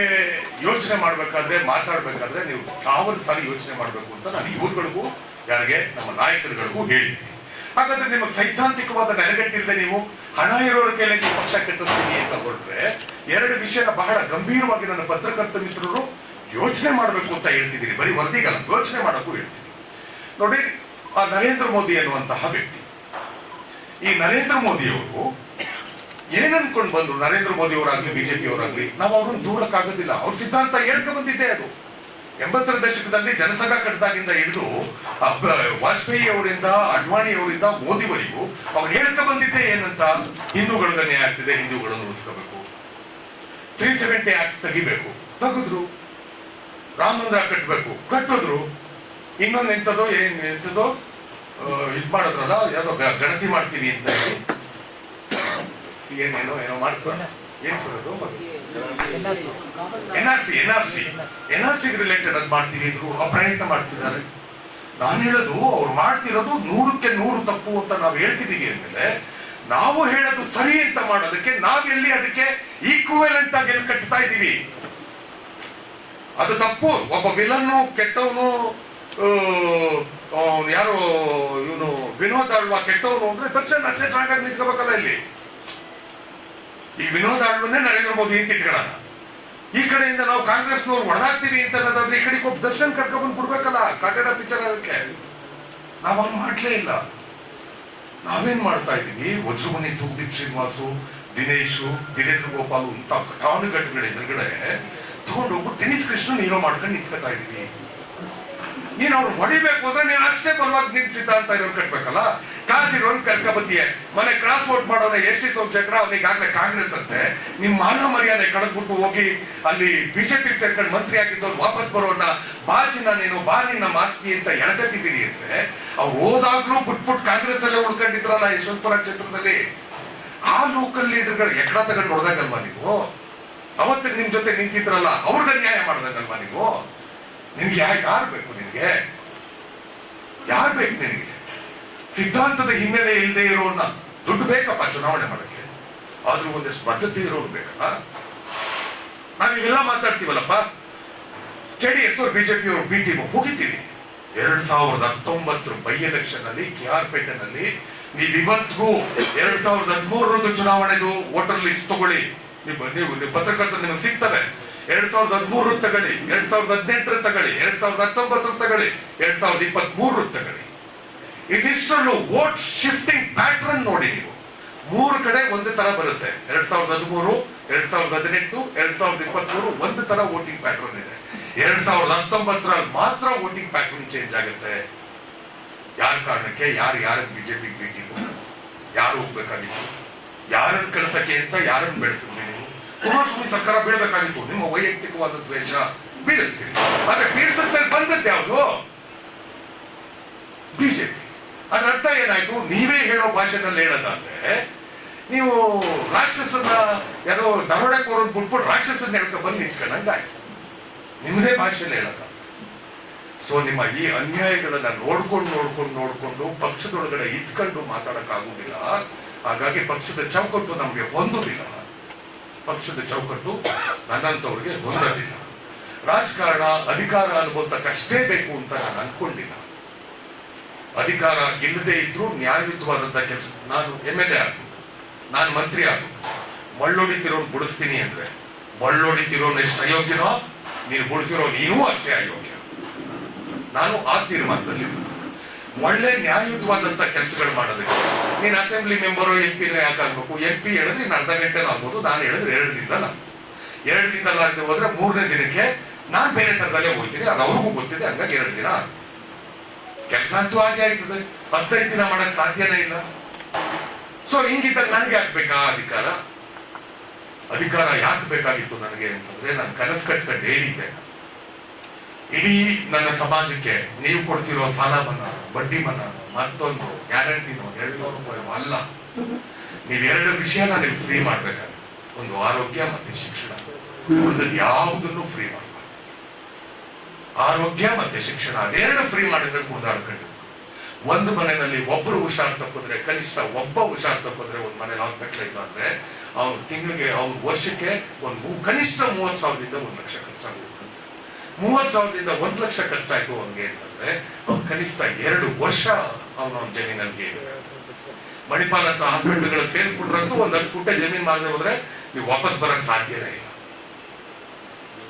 ಯೋಚನೆ ಮಾಡ್ಬೇಕಾದ್ರೆ, ಮಾತಾಡ್ಬೇಕಾದ್ರೆ ನೀವು ಸಾವಿರ ಸಾರಿ ಯೋಚನೆ ಮಾಡ್ಬೇಕು ಅಂತ ನಾನು ಇವ್ರುಗಳಿಗೂ ಯಾರಿಗೆ, ನಮ್ಮ ನಾಯಕರುಗಳಿಗೂ ಹೇಳಿದ್ದೀನಿ. ಹಾಗಾದ್ರೆ ನಿಮಗೆ ಸೈದ್ಧಾಂತಿಕವಾದ ನೆಲೆಗಟ್ಟಿಲ್ಲದೆ ನೀವು ಹಣ ಇರೋರ ಕೈಯಲ್ಲಿ ನೀವು ಪಕ್ಷ ಕೆಟ್ಟಿಸ್ತೀನಿ ಅಂತ ಹೊರಟ್ರೆ, ಎರಡು ವಿಷಯನ ಬಹಳ ಗಂಭೀರವಾಗಿ ನನ್ನ ಪತ್ರಕರ್ತ ಮಿತ್ರರು ಯೋಚನೆ ಮಾಡಬೇಕು ಅಂತ ಹೇಳ್ತಿದ್ದೀನಿ. ಬರೀ ವರದಿಗಲ್ಲ, ಯೋಚನೆ ಮಾಡೋಕ್ಕೂ ಹೇಳ್ತೀನಿ. ನೋಡಿ, ಆ ನರೇಂದ್ರ ಮೋದಿ ಅನ್ನುವಂತಹ ವ್ಯಕ್ತಿ. ಈ ನರೇಂದ್ರ ಮೋದಿಯವರು ಅನ್ಕೊಂಡ್ ಬಂದ್ರು? ನರೇಂದ್ರ ಮೋದಿ ಅವರಾಗ್ಲಿ ಬಿಜೆಪಿ ಅವರಾಗ್ಲಿ ನಾವು ಅವ್ರನ್ನ ದೂರಕ್ಕಾಗೋದಿಲ್ಲ ಅವ್ರ ಸಿದ್ಧಾಂತ ಹೇಳ್ಕೊ ಬಂದಿದ್ದೆ ಅದು. ಎಂಬತ್ತರ ದಶಕದಲ್ಲಿ ಜನಸಂಘ ಕಟ್ಟದಾಗಿಂದ ಹಿಡಿದು ವಾಜಪೇಯಿ ಅವರಿಂದ ಅಡ್ವಾಣಿ ಅವರಿಂದ ಮೋದಿವರೆಗೂ ಅವ್ರು ಹೇಳ್ಕೊ ಬಂದಿದ್ದೆ ಏನಂತ? ಹಿಂದೂಗಳಿಗೆ ನ್ಯಾಯ ಆಗ್ತಿದೆ, ಹಿಂದೂಗಳನ್ನು ಉಳಿಸ್ಕೋಬೇಕು. ತ್ರೀ ಸೆವೆಂಟಿ ಆಕ್ಟ್ ತೆಗಿಬೇಕು. ತೆಗೆದ್ರು. ರಾಮ ಮಂದಿರ ಕಟ್ಟಬೇಕು ಕಟ್ಟಿದ್ರು. ಇನ್ನೊಂದು ಎಂತದೋ, ಏನ್ ಎಂತದೋ ಇದು ಮಾಡಿದ್ರಲ್ಲ, ಯಾರೋ ಗಣತಿ ಮಾಡ್ತೀವಿ ಅಂತ ಹೇಳಿ. ಏನೇನೋ ಏನೋ ಏನೋ ಏನ್ ಅದು? N R C N R C N R C related ಅದು ಮಾಡ್ತೀವಿ ಇದ್ರು ಆ ಪ್ರಯತ್ನ ಮಾಡ್ತಿದ್ದಾರೆ. ನಾನು ಹೇಳೋದು, ಅವ್ರು ಮಾಡ್ತಿರೋದು ನೂರಕ್ಕೆ ನೂರು ತಪ್ಪು ಅಂತ ನಾವು ಹೇಳ್ತಿದ್ದೀವಿ ಅಂದ್ಮೇಲೆ, ನಾವು ಹೇಳೋದು ಸರಿ ಅಂತ ಮಾಡೋದಕ್ಕೆ ನಾವೆಲ್ಲಿ ಅದಕ್ಕೆ ಈಕ್ವಲೆಂಟ್ ಆಗಿ ಎಲ್ಲಿ ಕಟ್ತಾ ಇದೀವಿ ಅದು ತಪ್ಪು. ಒಬ್ಬ ವಿಲನ್ನು, ಕೆಟ್ಟವನು ಯಾರು, ಇವನು ವಿನೋದ್ ಆಳ್ವ ಕೆಟ್ಟವನು ಅಂದ್ರೆ ದರ್ಶನ್ ಸ್ಟ್ರಾಂಗ್ ಆಗಿ ನಿಂತ್ಕೋಬೇಕಲ್ಲ ಇಲ್ಲಿ. ಈ ವಿನೋದ್ ಆಳ್ವನ್ನೇ ನರೇಂದ್ರ ಮೋದಿ ಅಂತ ಇಟ್ಕೊಳ್ಳೋಣ. ಈ ಕಡೆಯಿಂದ ನಾವು ಕಾಂಗ್ರೆಸ್ನವ್ರು ಹೊಡೆದಾಕ್ತೀವಿ ಅಂತ ಅನ್ನೋದಾದ್ರೆ ಈ ಕಡೆಗೆ ಒಬ್ಬ ದರ್ಶನ್ ಕರ್ಕೊಂಡ್ಬಂದು ಬಿಡ್ಬೇಕಲ್ಲ? ಕಾಟೇರ ಪಿಕ್ಚರ್ ಅದಕ್ಕೆ. ನಾವು ಹಂಗ್ ಮಾಡ್ಲೇ ಇಲ್ಲ. ನಾವೇನ್ ಮಾಡ್ತಾ ಇದೀವಿ ವಜ್ರಮುನಿ ತೂಗ್ದೀಪ್ ಶ್ರೀನಿವಾಸು, ದಿನೇಶು, ದಿನೇಂದ್ರ ಗೋಪಾಲು ಇಂಥ ಘಟಾನುಘಟಿಗಳ ಎದುರುಗಡೆ ತಗೊಂಡೋಗ್ಬಿಟ್ಟು ಟೆನಿಸ್ ಕೃಷ್ಣ ನೀನು ಮಾಡ್ಕೊಂಡು ನಿಂತ್ಕೊತಾ ಇದೀವಿ ನೀನ್ ಅವ್ರು ಹೊಡಿಬೇಕು ಅಂದ್ರೆ ನೀನು ಅಷ್ಟೇ ಬಲವಾಗಿ ನಿನ್ ಸಿದ್ಧಾಂತ ಇರೋರು ಕಟ್ಬೇಕಲ್ಲ? ಕಾಸಿರೋನ್ ಕರ್ಕಬತ್ತೀಯ ಮನೆ ಕ್ರಾಸ್ ವೋಟ್ ಮಾಡೋನ ಎಸ್ ಟಿ ಸೋಮಶೇಖರ ಅವನಿಗಾಗಲೇ ಕಾಂಗ್ರೆಸ್ ಅಂತೆ. ನಿಮ್ ಮಾನವ ಮರ್ಯಾದೆ ಕಳೆದ್ಬಿಟ್ಟು ಹೋಗಿ ಅಲ್ಲಿ ಬಿಜೆಪಿ ಸೇರ್ಕೊಂಡು ಮಂತ್ರಿ ಆಗಿದ್ದವ್ರು ವಾಪಸ್ ಬರೋನ್ನ ಚಿನ್ನ ನೀನು, ಬಾ ನಿನ್ನ ಮಾಸ್ತಿ ಅಂತ ಎಳ್ಕತ್ತಿದ್ದೀರಿ ಅಂದ್ರೆ ಅವ್ರು ಹೋದಾಗ್ಲೂ ಬಿಟ್ಬಿಟ್ಟು ಕಾಂಗ್ರೆಸ್ ಅಲ್ಲೇ ಉಳ್ಕೊಂಡಿದ್ರಲ್ಲ ಯಶವಂತಪುರ ಕ್ಷೇತ್ರದಲ್ಲಿ? ಆ ಲೋಕಲ್ ಲೀಡರ್ಗಳು ಎಕಡ ತಗೊಂಡು ಹೊಡೆದಾಗಲ್ವಾ ನೀವು? ಅವತ್ತಿಗೆ ನಿಮ್ ಜೊತೆ ನಿಂತಿದ್ರಲ್ಲ, ಅವ್ರಿಗೆ ನ್ಯಾಯ ಮಾಡ್ದಾಗಲ್ವಾ ನೀವು? ನಿನ್ಗೆ ಯಾರು ಬೇಕು ನಿನ್ಗೆ ಯಾರು ಬೇಕು ನಿನಗೆ ಸಿದ್ಧಾಂತದ ಹಿನ್ನೆಲೆ ಇಲ್ಲದೆ ಇರೋನ್ನ ದುಡ್ಡು ಬೇಕಪ್ಪ ಚುನಾವಣೆ ಮಾಡಕ್ಕೆ. ಆದ್ರೂ ಒಂದಷ್ಟು ಬದ್ಧತೆ ಇರೋರು ಬೇಕಲ್ಲ? ನಾವೀಗೆಲ್ಲ ಮಾತಾಡ್ತೀವಲ್ಲಪ್ಪ. ಜೆ ಡಿ ಎಸ್ ಅವ್ರು, ಬಿಜೆಪಿ ಅವರು, ಬಿ ಟೀಮ್ ಹೋಗಿದ್ದೀವಿ ಎರಡ್ ಸಾವಿರದ ಹತ್ತೊಂಬತ್ತರ ಬೈ ಎಲೆಕ್ಷನ್ ಅಲ್ಲಿ ಕೆ ಆರ್ ಪೇಟೆನಲ್ಲಿ ನೀವು ಇವತ್ತಿಗೂ ಎರಡ್ ಸಾವಿರದ ಹದಿಮೂರರದ್ದು ಚುನಾವಣೆದು ವೋಟರ್ ಲಿಸ್ಟ್ ತಗೊಳ್ಳಿ. ನೀವು ನೀವು ಪತ್ರಕರ್ತರು ನಿಮಗೆ ಸಿಗ್ತವೆ. ಎರಡ್ ಸಾವಿರದ ಹದಿಮೂರು ತಗೊಳ್ಳಿ. ಎರಡ್ ಸಾವಿರದ ಹದಿನೆಂಟರ ತಗೊಳ್ಳಿ. ಎರಡ್ ಸಾವಿರದ ಹತ್ತೊಂಬತ್ತರ ತಗೊಳ್ಳಿ. ಎರಡ್ ಸಾವಿರದ ಇಪ್ಪತ್ತ್ ಮೂರರ ತಗೊಳ್ಳಿ. ಇದಿಷ್ಟರಲ್ಲೂ ವೋಟ್ ಶಿಫ್ಟಿಂಗ್ ಪ್ಯಾಟ್ರನ್ ನೋಡಿ ನೀವು. ಮೂರು ಕಡೆ ಒಂದು ತರ ಬರುತ್ತೆ. ಎರಡ್ ಸಾವಿರದ ಹದಿಮೂರು, ಎರಡ್ ಸಾವಿರದ ಹದಿನೆಂಟು, ಎರಡ್ ಸಾವಿರದ ಇಪ್ಪತ್ಮೂರು ಒಂದು ತರ ವೋಟಿಂಗ್ ಪ್ಯಾಟ್ರನ್ ಇದೆ. ಎರಡ್ ಸಾವಿರದ ಹತ್ತೊಂಬತ್ತರಲ್ಲಿ ಮಾತ್ರ ವೋಟಿಂಗ್ ಪ್ಯಾಟ್ರನ್ ಚೇಂಜ್ ಆಗುತ್ತೆ. ಯಾರ ಕಾರಣಕ್ಕೆ? ಯಾರು ಯಾರು ಬಿಜೆಪಿ ಭೇಟಿ ಯಾರು ಹೋಗ್ಬೇಕಾಗಿತ್ತು? ಯಾರನ್ನ ಕಳಿಸಕ್ಕೆ ಅಂತ ಯಾರನ್ನ ಬೆಳೆಸಿದ್ರಿ ನೀವು? ಕುಮಾರಸ್ವಾಮಿ ಸರ್ಕಾರ ಬೀಳ್ಬೇಕಾಗಿತ್ತು. ನಿಮ್ಮ ವೈಯಕ್ತಿಕವಾದ ದ್ವೇಷ ಬೀಳಿಸ್ತೀರಿ. ಆದ್ರೆ ಬೀಳಿಸಿದ ಮೇಲೆ ಬಂದದ್ದು ಯಾವುದು? ಬಿಜೆಪಿ. ಅದ್ರ ಅರ್ಥ ಏನಾಯ್ತು? ನೀವೇ ಹೇಳೋ ಭಾಷೆನಲ್ಲಿ ಹೇಳೋದಾದ್ರೆ, ನೀವು ರಾಕ್ಷಸನ ಯಾರೋ ದರೋಡೆಕೋರನ್ ಬಿಟ್ಬಿಟ್ಟು ರಾಕ್ಷಸನ್ನ ಹೇಳ್ಕೊಂಡ್ ಬಂದು ನಿಂತ್ಕೊಂಡಂಗಾಯ್ತು. ನಿಮ್ಮದೇ ಭಾಷೆಯಲ್ಲಿ ಹೇಳೋದ? ಸೊ ನಿಮ್ಮ ಈ ಅನ್ಯಾಯಗಳನ್ನ ನೋಡ್ಕೊಂಡು ನೋಡ್ಕೊಂಡು ನೋಡ್ಕೊಂಡು ಪಕ್ಷದೊಳಗಡೆ ಇದ್ಕೊಂಡು ಮಾತಾಡಕ್ಕಾಗುವುದಿಲ್ಲ. ಹಾಗಾಗಿ ಪಕ್ಷದ ಚೌಕಟ್ಟು ನಮಗೆ ಹೊಂದುದಿಲ್ಲ. ಪಕ್ಷದ ಚೌಕಟ್ಟು ನನ್ನಂಥವ್ರಿಗೆ ಹೊಂದೋದಿಲ್ಲ. ರಾಜಕಾರಣ ಅಧಿಕಾರ ಅನುಭವಿಸಕ್ಕಷ್ಟೇ ಬೇಕು ಅಂತ ನಾನು ಅನ್ಕೊಂಡಿಲ್ಲ. ಅಧಿಕಾರ ಇಲ್ಲದೆ ಇದ್ರೂ ನ್ಯಾಯಯುತವಾದಂತ ಕೆಲಸ, ನಾನು ಎಂ ಎಲ್ ಎ ಆಗ್ಬೋದು ನಾನು ಮಂತ್ರಿ ಆಗ್ಬೋದು ಮಳ್ಳೊಡಿತಿರೋನ್ ಬಿಡಿಸ್ತೀನಿ ಅಂದ್ರೆ ಮಳ್ಳೊಡಿತಿರೋನ್ ಎಷ್ಟು ಅಯೋಗ್ಯನೋ, ನೀನು ಬಿಡಿಸಿರೋ ನೀನು ಅಷ್ಟೇ ಅಯೋಗ್ಯ. ನಾನು ಆ ತೀರ್ಮಾನದಲ್ಲಿ ಒಳ್ಳೆ ನ್ಯಾಯಯುತವಾದಂತ ಕೆಲಸಗಳು ಮಾಡೋದಕ್ಕೆ. ನೀನು ಅಸೆಂಬ್ಲಿ ಮೆಂಬರು ಎಂ ಯಾಕೆ ಯಾಕಾಗ್ಬೇಕು? ಎಂ ಪಿ ಹೇಳಿದ್ರೆ ನೀನು ಅರ್ಧ ಗಂಟೆ ಆಗ್ಬೋದು, ನಾನು ಹೇಳಿದ್ರೆ ಎರಡು ದಿನದಲ್ಲ ಎರಡು ದಿನದಲ್ಲ ಆಗದೆ ಹೋದ್ರೆ ಮೂರನೇ ದಿನಕ್ಕೆ ನಾನು ಬೇರೆ ತರದಲ್ಲೇ ಹೋಗ್ತೀನಿ, ಅದು ಅವ್ರಿಗೂ ಗೊತ್ತಿದೆ, ಹಂಗಾಗಿ ಎರಡು ದಿನ ಕೆಲಸ ಅಂತೂ ಹಾಗೆ ಆಯ್ತದೆ. ಹತ್ತೈದು ದಿನ ಮಾಡಕ್ ಸಾಧ್ಯನೇ ಇಲ್ಲ. ಸೊ ಹಿಂಗಿದ್ದಾಗ ನನಗೆ ಆಗ್ಬೇಕಾ ಅಧಿಕಾರ? ಅಧಿಕಾರ ಯಾಕೆ ಬೇಕಾಗಿತ್ತು ನನಗೆ ಅಂತಂದ್ರೆ ನಾನು ಕನಸು ಕಟ್ಕೊಂಡು ಹೇಳಿದ್ದೆ. ಇಡೀ ನನ್ನ ಸಮಾಜಕ್ಕೆ ನೀವು ಕೊಡ್ತಿರೋ ಸಾಲ ಮನ್ನಾ, ಬಡ್ಡಿ ಮನ್ನಾ, ಮತ್ತೊಂದು ಗ್ಯಾರಂಟಿನೋ ಎರಡು ಸಾವಿರ ರೂಪಾಯಿ ಅಲ್ಲ. ನೀವು ಎರಡು ವಿಷಯ ನೀವು ಫ್ರೀ ಮಾಡ್ಬೇಕಾಗುತ್ತೆ. ಒಂದು ಆರೋಗ್ಯ ಮತ್ತೆ ಶಿಕ್ಷಣ. ಉಳಿದದ್ದು ಯಾವುದನ್ನು ಫ್ರೀ ಮಾಡಬಾರ್ದು. ಆರೋಗ್ಯ ಮತ್ತೆ ಶಿಕ್ಷಣ ಅದೆರಡು ಫ್ರೀ ಮಾಡಿದ್ರೆ ಕೂದಾಡ್ಕೊಂಡು ಒಂದು ಮನೆಯಲ್ಲಿ ಒಬ್ಬರು ಹುಷಾರ್ ತಪ್ಪಿದ್ರೆ, ಕನಿಷ್ಠ ಒಬ್ಬ ಹುಷಾರ್ ತಪ್ಪಿದ್ರೆ ಒಂದು ಮನೇಲಿ ಹಾಸ್ಪಿಟ್ಲ್ ಇದ್ದಾದ್ರೆ, ಅವ್ನು ತಿಂಗಳಿಗೆ ಅವ್ರ ವರ್ಷಕ್ಕೆ ಒಂದು ಕನಿಷ್ಠ ಮೂವತ್ ಸಾವಿರದಿಂದ ಒಂದು ಲಕ್ಷ ಖರ್ಚಾಗುತ್ತೆ. ಮೂವತ್ ಸಾವಿರದಿಂದ ಒಂದ್ ಲಕ್ಷ ಖರ್ಚಾಯ್ತು ಅವನಿಗೆ ಅಂತಂದ್ರೆ, ಅವ್ನು ಕನಿಷ್ಠ ಎರಡು ವರ್ಷ ಅವನ ಅವ್ನ ಜಮೀನಲ್ಲಿ. ಮಣಿಪಾಲ್ ಅಂತ ಹಾಸ್ಪಿಟಲ್ಗಳು ಸೇರಿಸ್ಬಿಟ್ರಂತೂ ಒಂದು ಹತ್ತು ಪುಟ್ಟ ಜಮೀನ್ ಮಾಡದೆ ಹೋದ್ರೆ ನೀವು ವಾಪಸ್ ಬರಕ್ ಸಾಧ್ಯನೇ ಇಲ್ಲ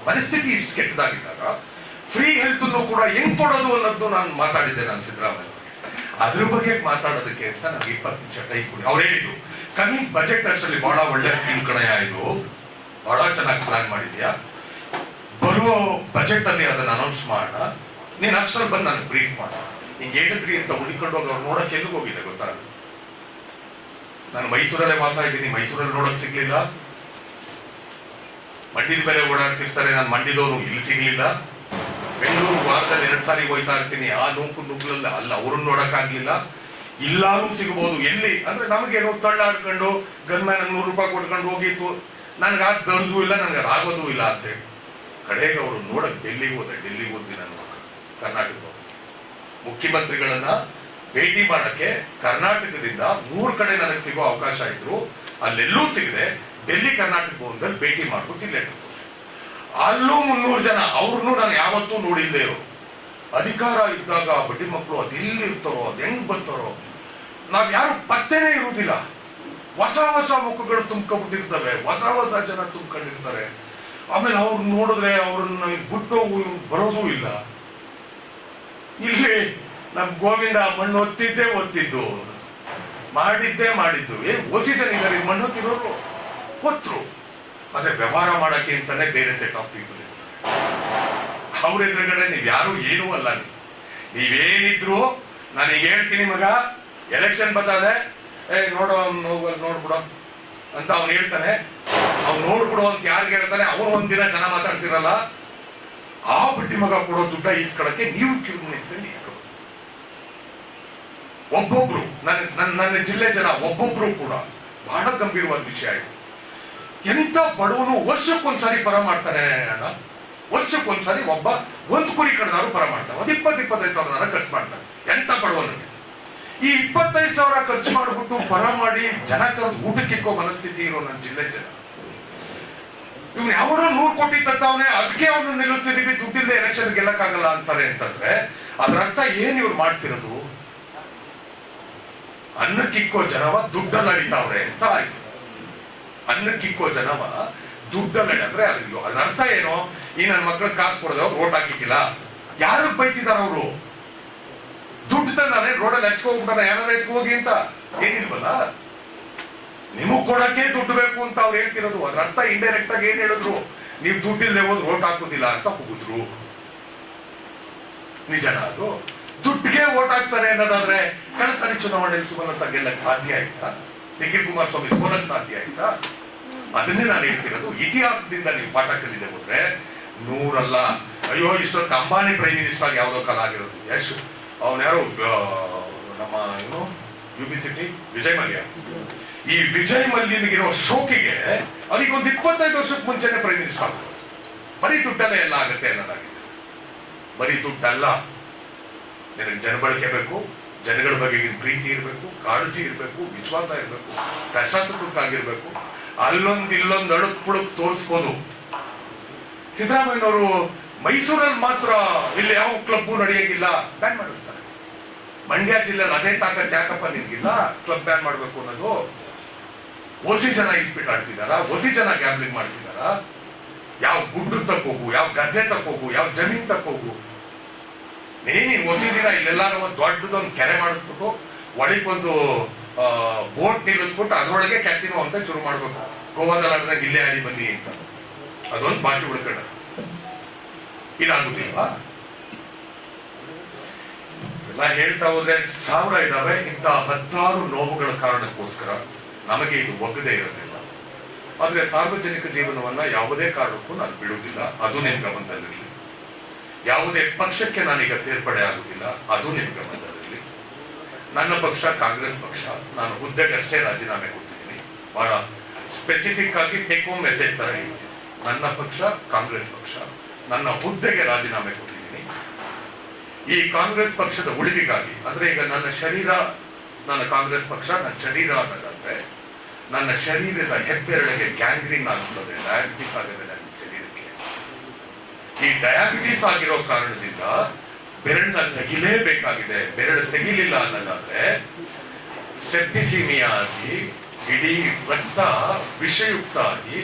ಪರಿಸ್ಥಿತಿ ಇಷ್ಟು ಕೆಟ್ಟದಾಗಿದ್ದಾಗ ಫ್ರೀ ಹೆಲ್ತ್ ಕೂಡ ಹೆಂಗ್ ಕೊಡೋದು ಅನ್ನೋದು ನಾನು ಮಾತಾಡಿದ್ದೆ ನಾನು ಸಿದ್ದರಾಮಯ್ಯ. ಅದ್ರ ಬಗ್ಗೆ ಮಾತಾಡೋದಕ್ಕೆ ಅಂತ ನಮ್ಗೆ ಇಪ್ಪತ್ತು ನಿಮಿಷ ಟೈಮ್ ಕೊಡಿ ಅವ್ರು ಹೇಳಿದ್ರು ಕಮ್ಮಿ ಬಜೆಟ್ ಅಷ್ಟರಲ್ಲಿ ಬಹಳ ಒಳ್ಳೆ ಸ್ಕೀಮ್ ಕಣಯ ಇದು ಬಹಳ ಚೆನ್ನಾಗಿ ಪ್ಲಾನ್ ಮಾಡಿದ್ಯಾ ಬರುವ ಬಜೆಟ್ ಅಲ್ಲಿ ಅದನ್ನ ಅನೌನ್ಸ್ ಮಾಡ ನೀನ್ ಅಷ್ಟ್ರಲ್ಲಿ ಬಂದು ನನಗೆ ಬ್ರೀಫ್ ಮಾಡ. ಹಿಂಗೆ ಹೇಳಿದ್ರಿ ಅಂತ ಹುಡುಕೊಂಡು ಹೋಗಿ ಅವ್ರು ನೋಡಕ್ಕೆ ಎಲ್ಲಿಗೆ ಹೋಗಿದೆ ಗೊತ್ತಾ? ನಾನು ಮೈಸೂರಲ್ಲೇ ವಾಸ ಇದ್ದೀನಿ. ಮೈಸೂರಲ್ಲಿ ನೋಡಕ್ ಸಿಗ್ಲಿಲ್ಲ. ಮಂಡಿದ ಬೇರೆ ಓಡಾಡ್ತಿರ್ತಾರೆ. ನಾನು ಮಂಡಿದವರು ಇಲ್ಲಿ ಸಿಗ್ಲಿಲ್ಲ. ಬೆಂಗಳೂರು ವಾರದಲ್ಲಿ ಎರಡ್ ಸಾರಿ ಹೋಯ್ತಾ ಇರ್ತೀನಿ. ಆ ನೂಕು ನುಗ್ಲಲ್ಲ ಅಲ್ಲ, ಅವ್ರನ್ನ ನೋಡಕ್ ಆಗ್ಲಿಲ್ಲ. ಇಲ್ಲಾರು ಸಿಗಬಹುದು ಎಲ್ಲಿ? ಅಂದ್ರೆ ನಮಗೇನೋ ತಳ್ಳಾಡ್ಕೊಂಡು ಗನ್ಮ್ಯಾನ್ ನೂರು ರೂಪಾಯಿ ಕೊಟ್ಕೊಂಡು ಹೋಗಿತ್ತು. ನನ್ಗೆ ದರ್ದು ಇಲ್ಲ, ನನಗೆ ಆಗೋದು ಇಲ್ಲ ಅಂತೇಳಿ ಕಡೆಗೆ ಅವರು ನೋಡಕ್ ಡೆಲ್ಲಿಗೆ ಹೋದ, ಡೆಲ್ಲಿಗೆ ನನ್ನ ನಾನು ಕರ್ನಾಟಕ ಮುಖ್ಯಮಂತ್ರಿಗಳನ್ನ ಭೇಟಿ ಮಾಡಕ್ಕೆ ಕರ್ನಾಟಕದಿಂದ ಮೂರು ಕಡೆ ನನಗೆ ಸಿಗೋ ಅವಕಾಶ ಇದ್ರು. ಅಲ್ಲೆಲ್ಲೂ ಸಿಗದೆ ಡೆಲ್ಲಿ ಕರ್ನಾಟಕ ಭವನದಲ್ಲಿ ಭೇಟಿ ಮಾಡ್ಬಿಟ್ಟು ಇಲ್ಲೇ. ಅಲ್ಲೂ ಮುನ್ನೂರು ಜನ, ಅವ್ರನ್ನೂ ನಾನು ಯಾವತ್ತೂ ನೋಡಿಲ್ಲದೆ ಇರೋ ಅಧಿಕಾರ ಇದ್ದಾಗ ಬಡ್ಡಿ ಮಕ್ಕಳು ಅದು ಎಲ್ಲಿರ್ತಾರೋ ಅದು ಹೆಂಗ್ ಬರ್ತಾರೋ ನಾವ್ ಯಾರು ಪತ್ತೆನೇ ಇರುವುದಿಲ್ಲ ಹೊಸ ಹೊಸ ಮುಖಗಳು ತುಂಬ್ಕೊಂಡ್ಬಿಟ್ಟಿರ್ತವೆ, ಹೊಸ ಹೊಸ ಜನ ತುಂಬ್ಕೊಂಡಿರ್ತಾರೆ. ಆಮೇಲೆ ಅವ್ರು ನೋಡಿದ್ರೆ ಅವ್ರನ್ನ ಬಿಟ್ಟು ಬರೋದೂ ಇಲ್ಲ. ಇಲ್ಲಿ ನಮ್ ಗೋವಿಂದ ಮಣ್ಣು ಒತ್ತಿದ್ದೇ ಒತ್ತಿದ್ದು. ಮಾಡಿದ್ದೇ ಮಾಡಿದ್ದು. ಏ, ಓಸಿ ಇದ್ದಾರೆ ಮಣ್ಣು ಹೊತ್ತಿರೋರು ಹೊತ್ತರು ಆದ್ರೆ ವ್ಯವಹಾರ ಮಾಡಕ್ಕೆ ಅಂತಾನೆ ಬೇರೆ ಸೆಟ್ ಆಫ್ ಪೀಪಲ್ ಇರ್ತಾರೆ. ಅವ್ರ ಎದುರುಗಡೆ ನೀವ್ ಯಾರು ಏನೂ ಅಲ್ಲ ನೀವು. ನೀವೇನಿದ್ರು ನಾನು ಈಗ ಹೇಳ್ತೀನಿ ಮಗ ಎಲೆಕ್ಷನ್ ಬರ್ತದೆ ಏ, ನೋಡೋ ನೋಡ್ಬಿಡೋ ಅಂತ ಅವ್ನು ಹೇಳ್ತಾನೆ. ಅವ್ನು ನೋಡ್ಬಿಡು ಅಂತ ಯಾರು ಹೇಳ್ತಾರೆ ಅವನು ಒಂದಿನ ಜನ ಮಾತಾಡ್ತಿರಲ್ಲ, ಆ ಬಡ್ಡಿ ಮಗ ಕೊಡೋ ದುಡ್ಡ ಈಸ್ಕೊಳಕ್ಕೆ ನೀವು ಕ್ಯೂ ನಿಂತ್ಕೊಂಡು ಈಸ್ಕೊಬೋದು ಒಬ್ಬೊಬ್ರು ನನ್ನ ನನ್ನ ಜಿಲ್ಲೆ ಜನ ಒಬ್ಬೊಬ್ರು ಕೂಡ ಬಹಳ ಗಂಭೀರವಾದ ವಿಷಯ ಇದು. ಎಂತ ಬಡವನು ವರ್ಷಕ್ಕೊಂದ್ಸಾರಿ ಪರ ಮಾಡ್ತಾನೆ ಅಣ್ಣ? ವರ್ಷಕ್ಕೊಂದ್ಸಾರಿ ಒಬ್ಬ ಒಂದ್ ಕುರಿ ಕಡ್ದಾರು ಪರ ಮಾಡ್ತಾನೆ. ಒಂದ್ ಇಪ್ಪತ್ ಇಪ್ಪತ್ತೈದು ಸಾವಿರ ಖರ್ಚು ಮಾಡ್ತಾರೆ ಎಂತ ಬಡವನು? ಈ ಇಪ್ಪತ್ತೈದು ಸಾವಿರ ಖರ್ಚು ಮಾಡಿಬಿಟ್ಟು ಪರ ಮಾಡಿ ಜನಕ್ಕೆ ಊಟಕ್ಕೆ ಮನಸ್ಥಿತಿ ಇರೋ ನನ್ನ ಜಿಲ್ಲೆ ಜನ. ಇವ್ನು ಯಾವನೋ ನೂರು ಕೋಟಿ ತತ್ತವನೆ ಅದಕ್ಕೆ ಅವನು ನಿಲ್ಲಿಸ್ತಿದೀವಿ ದುಡ್ಡಿಂದ ಎಲೆಕ್ಷನ್ ಗೆಲ್ಲಕ್ಕಾಗಲ್ಲ ಅಂತಾರೆ ಅಂತಂದ್ರೆ ಅದ್ರ ಅರ್ಥ ಏನ್ ಇವ್ರು ಮಾಡ್ತಿರೋದು? ಅನ್ನಕ್ಕಿಕ್ಕೋ ಜನವ ದುಡ್ಡಲ್ಲಿ ನಡೀತಾವ್ರೆ ಅಂತ ಆಯ್ತು. ಅನ್ನಕ್ಕಿಕ್ಕೋ ಜನವ ದುಡ್ಡಲ್ಲಿ ಅಂದ್ರೆ ಅದು ಅದ್ರ ಅರ್ಥ ಏನು? ಈ ನನ್ನ ಮಕ್ಳಿಗೆ ಕಾಸು ಕೊಡದವ್ರು ಓಟ್ ಹಾಕಿಕ್ಕಿಲ್ಲ. ಯಾರು ಬೈತಿದಾರ ಅವರು? ದುಡ್ಡು ತಂದಾನೆ, ರೋಡಲ್ಲಿ ಹಚ್ಕೊಂಡ್ಬಿಟ್ಟಾನೆ ಯಾರು ಹೋಗಿ ಅಂತ. ಏನಿಲ್ವಲ್ಲ? ನಿಮಗ್ ಕೊಡಕ್ಕೆ ದುಡ್ಡು ಬೇಕು ಅಂತ ಅವ್ರು ಹೇಳ್ತಿರೋದು. ಅದ್ರ ಅರ್ಥ ಇಂಡೈರೆಕ್ಟ್ ಆಗಿ ಏನ್ ಹೇಳಿದ್ರು? ನೀವು ದುಡ್ಡಿಲ್ಲದೆ ಹೋದ್ರೆ ಓಟ್ ಹಾಕೋದಿಲ್ಲ ಅಂತ ಹೋಗಿದ್ರು. ನಿಜನ ಅದು? ದುಡ್ಡಿಗೆ ಓಟ್ ಹಾಕ್ತಾರೆ ಅನ್ನೋದಾದ್ರೆ ಕಳೆದ ಸಾರಿ ಚುನಾವಣೆಯಲ್ಲಿ ಸುಮಲತಾ ಗೆಲ್ಲಕ್ ಸಾಧ್ಯ ಆಯ್ತಾ? ನಿಖಿಲ್ ಕುಮಾರಸ್ವಾಮಿ ಸೋಲಕ್ ಸಾಧ್ಯ ಆಯ್ತಾ? ಅದನ್ನೇ ನಾನು ಹೇಳ್ತಿರೋದು. ಇತಿಹಾಸದಿಂದ ನೀವು ಪಾಠ ಕಲಿದೆ ಹೋದ್ರೆ ನೂರಲ್ಲ. ಅಯ್ಯೋ, ಇಷ್ಟೊತ್ತು ಅಂಬಾನಿ ಪ್ರೈಮ್ ಮಿನಿಸ್ಟರ್ ಆಗಿ ಯಾವ್ದೋ ಕಾಲ ಆಗಿರೋದು. ಯಶ್, ಅವನ್ ಯಾರು ನಮ್ಮ, ಏನು U B City Vijay Mallya ಈ ವಿಜಯ್ ಮಲ್ಯನಿಗಿರೋ ಶೋಕಿಗೆ ಅವನಿಗೆ ಒಂದು ಇಪ್ಪತ್ತೈದು ವರ್ಷಕ್ಕೆ ಮುಂಚೆನೆ ಪ್ರೈಮ್ ಮಿನಿಸ್ಟರ್ ಆಗ್ಬೋದು ಬರೀ ದುಡ್ಡಲ್ಲ ಎಲ್ಲ ಆಗುತ್ತೆ ಅನ್ನೋದಾಗಿದೆ. ಬರೀ ದುಡ್ಡಲ್ಲ. ನಿನಗೆ ಜನಬಳಕೆ ಬೇಕು, ಜನಗಳ ಬಗ್ಗೆ ಪ್ರೀತಿ ಇರಬೇಕು, ಕಾಳಜಿ ಇರಬೇಕು, ವಿಶ್ವಾಸ ಇರಬೇಕು ಕಷ್ಟ ಸುಖಕ್ಕಾಗಿರ್ಬೇಕು ಅಲ್ಲೊಂದು ಇಲ್ಲೊಂದು ಅಳುಕ್ ಪುಳುಕ್ ತೋರಿಸ್ಬೋದು ಸಿದ್ದರಾಮಯ್ಯನವರು ಮೈಸೂರಲ್ಲಿ ಮಾತ್ರ ಇಲ್ಲಿ ಯಾವ ಕ್ಲಬ್ಬು ನಡೆಯೋಂಗಿಲ್ಲ ಬ್ಯಾನ್ ಮಾಡಿಸ್ತಾರೆ. ಮಂಡ್ಯ ಜಿಲ್ಲೆಯಲ್ಲಿ ಅದೇ ತಾಕತ್ ಯಾಕಪ್ಪ ನಿನ್ಗಿಲ್ಲ? ಕ್ಲಬ್ ಬ್ಯಾನ್ ಮಾಡಬೇಕು ಅನ್ನೋದು ಒಸಿ ಜನ ಇಸ್ಪಿಟ್ ಆಡ್ತಿದಾರ? ಒಸಿ ಜನ ಗ್ಯಾಬ್ಲಿಂಗ್ ಮಾಡ್ತಿದಾರ? ಯಾವ ಗುಡ್ಡು ತಕ್ಕೋಗು ಯಾವ ಗದ್ದೆ ತಕ್ಕೋಗು ಯಾವ ಜಮೀನ್ ತಕ್ಕೋಗು ನೀನು ಒಸಿ ದಿನ ಇಲ್ಲೆಲ್ಲಾರು ಒಂದು ದೊಡ್ಡದೊಂದು ಕೆರೆ ಮಾಡಿಸ್ಬಿಟ್ಟು ಒಳಗೊಂದು ಬೋಟ್ ನಿಲ್ಲಿಸ್ಬಿಟ್ಟು ಅದರೊಳಗೆ ಕ್ಯಾಸಿನೋ ಅಂತ ಶುರು ಮಾಡ್ಬೇಕು. ಆಡಿದಾಗ ಇಲ್ಲೇ ಆಡಿ ಬನ್ನಿ ಅಂತ. ಅದೊಂದು ಬಾಕಿ ಉಳ್ಕೊಂಡ. ಇದಾಗುದಿಲ್ವಾ ಎಲ್ಲ ಹೇಳ್ತಾ ಹೋದ್ರೆ ಸಾವಿರ ಇದಾವೆ, ಇಂಥ ಹತ್ತಾರು ನೋವುಗಳ ಕಾರಣಕ್ಕೋಸ್ಕರ. ನಮಗೆ ಇದು ಒಗ್ಗದೇ ಇರೋದಿಲ್ಲ. ಆದ್ರೆ ಸಾರ್ವಜನಿಕ ಜೀವನವನ್ನ ಯಾವುದೇ ಕಾರಣಕ್ಕೂ ನಾನು ಬಿಡುವುದಿಲ್ಲ. ಅದು ನಿಮ್ ಗಮನದಲ್ಲಿರಲಿ. ಯಾವುದೇ ಪಕ್ಷಕ್ಕೆ ನಾನೀಗ ಸೇರ್ಪಡೆ ಆಗುದಿಲ್ಲ ಅದು ನಿಮ್ ಗಮನದಲ್ಲಿರಲಿ. ನನ್ನ ಪಕ್ಷ ಕಾಂಗ್ರೆಸ್ ಪಕ್ಷ. ನಾನು ಹುದ್ದೆಗಷ್ಟೇ ರಾಜೀನಾಮೆ ಕೊಟ್ಟಿದ್ದೀನಿ. ಬಹಳ ಸ್ಪೆಸಿಫಿಕ್ ಆಗಿ ಟೇಕ್ ಹೋಮ್ ಮೆಸೇಜ್ ತರ ಹೇಳ್ತೀನಿ. ನನ್ನ ಪಕ್ಷ, ಕಾಂಗ್ರೆಸ್ ಪಕ್ಷ. ನನ್ನ ಹುದ್ದೆಗೆ ರಾಜೀನಾಮೆ ಕೊಟ್ಟಿದ್ದೀನಿ. ಈ ಕಾಂಗ್ರೆಸ್ ಪಕ್ಷದ ಉಳಿವಿಗಾಗಿ ಅಂದ್ರೆ ಈಗ ನನ್ನ ಶರೀರ, ನನ್ನ ಕಾಂಗ್ರೆಸ್ ಪಕ್ಷ, ನನ್ನ ಶರೀರ ಅನ್ನೋದಾದ್ರೆ ನನ್ನ ಶರೀರದ ಹೆಬ್ಬೆರಳಿಗೆ ಗ್ಯಾಂಗ್ರೀನ್ ಆಗ್ತದೆ ಡಯಾಬಿಟಿಸ್ ಆಗಿದೆ ನನ್ನ ಶರೀರಕ್ಕೆ. ಈ ಡಯಾಬಿಟಿಸ್ ಆಗಿರೋ ಕಾರಣದಿಂದ ಬೆರಳನ್ನ ತೆಗಿಲೇಬೇಕಾಗಿದೆ. ಬೆರಳು ತೆಗಿಲಿಲ್ಲ ಅನ್ನೋದಾದ್ರೆ ಸೆಪ್ಟಿಸಿಮಿಯಾ ಆಗಿ, ಇಡೀ ರಕ್ತ ವಿಷಯುಕ್ತ ಆಗಿ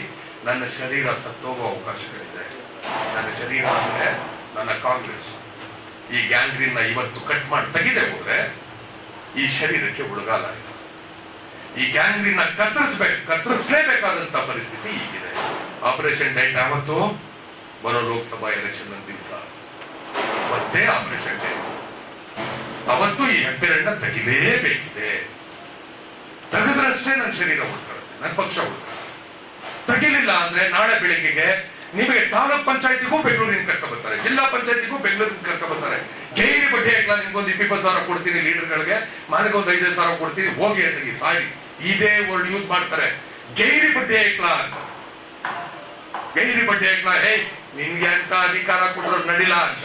ನನ್ನ ಶರೀರ ಸತ್ತೋಗೋ ಅವಕಾಶಗಳಿದೆ. ನನ್ನ ಶರೀರ ಅಂದ್ರೆ ನನ್ನ ಕಾಂಗ್ರೆಸ್. ಈ ಗ್ಯಾಂಗ್ರೀನ್ ಇವತ್ತು ಕಟ್ ಮಾಡಿ ತೆಗಿದೆ ಹೋದ್ರೆ ಈ ಶರೀರಕ್ಕೆ ಉಳಗಾಲ ಈ ಗ್ಯಾಂಗ್ರೀನ್ ಕತ್ತರಿಸ್ಬೇಕು ಕತ್ತರಿಸಲೇಬೇಕಾದಂತ ಪರಿಸ್ಥಿತಿ ಈಗಿದೆ. ಆಪರೇಷನ್ ಡೇಟ್ ಯಾವತ್ತು? ಬರೋ ಲೋಕಸಭಾ ಎಲೆಕ್ಷನ್ ದಿವಸ. ಮತ್ತೆ ಆಪರೇಷನ್ ಡೇಟ್ ಅವತ್ತು ಈ ಹೆಬ್ಬೆರಣ್ಣ ತೆಗಿಲೇಬೇಕಿದೆ. ತೆಗೆದ್ರಷ್ಟೇ ನನ್ನ ಶರೀರ ಉಳ್ಕೊಳ್ಳುತ್ತೆ, ನನ್ನ ಪಕ್ಷ ಉಳ್ಕೊಳ್ಳುತ್ತೆ. ತೆಗಿಲಿಲ್ಲ ಅಂದ್ರೆ ನಾಳೆ ಬೆಳಿಗ್ಗೆಗೆ ನಿಮಗೆ ತಾಲೂಕ್ ಪಂಚಾಯತಿಗೂ ಬೆಂಗಳೂರಿನ ಕರ್ಕ ಬರ್ತಾರೆ, ಜಿಲ್ಲಾ ಪಂಚಾಯತಿಗೂ ಬೆಂಗಳೂರಿನ ಕರ್ಕ ಬರ್ತಾರೆ. ಗೈರಿ ಬಡ್ಡಿ ಹಾಕ್ಲಾ ನಿಮ್ಗೊಂದು ಇಪ್ಪತ್ತು ಸಾವಿರ ಕೊಡ್ತೀನಿ ಲೀಡರ್ಗಳಿಗೆ ಒಂದು ಐದೈದು ಸಾವಿರ ಕೊಡ್ತೀನಿ, ಹೋಗಿ ಅಂತಗಿ ಸಾರಿ ಇದೇ ವರ್ಡ್ ಯೂಸ್ ಮಾಡ್ತಾರೆ. ಗೈರಿ ಬಡ್ಡಿ ಹಾಕಲ ಅಂತ. ಗೈರಿ ಬಡ್ಡಿ ಹಾಕಲ ಹೇ ನಿನ್ಗೆ ಅಂತ ಅಧಿಕಾರ ಕೊಟ್ಟರು ನಡಿಲ್ಲ ಅಂತ.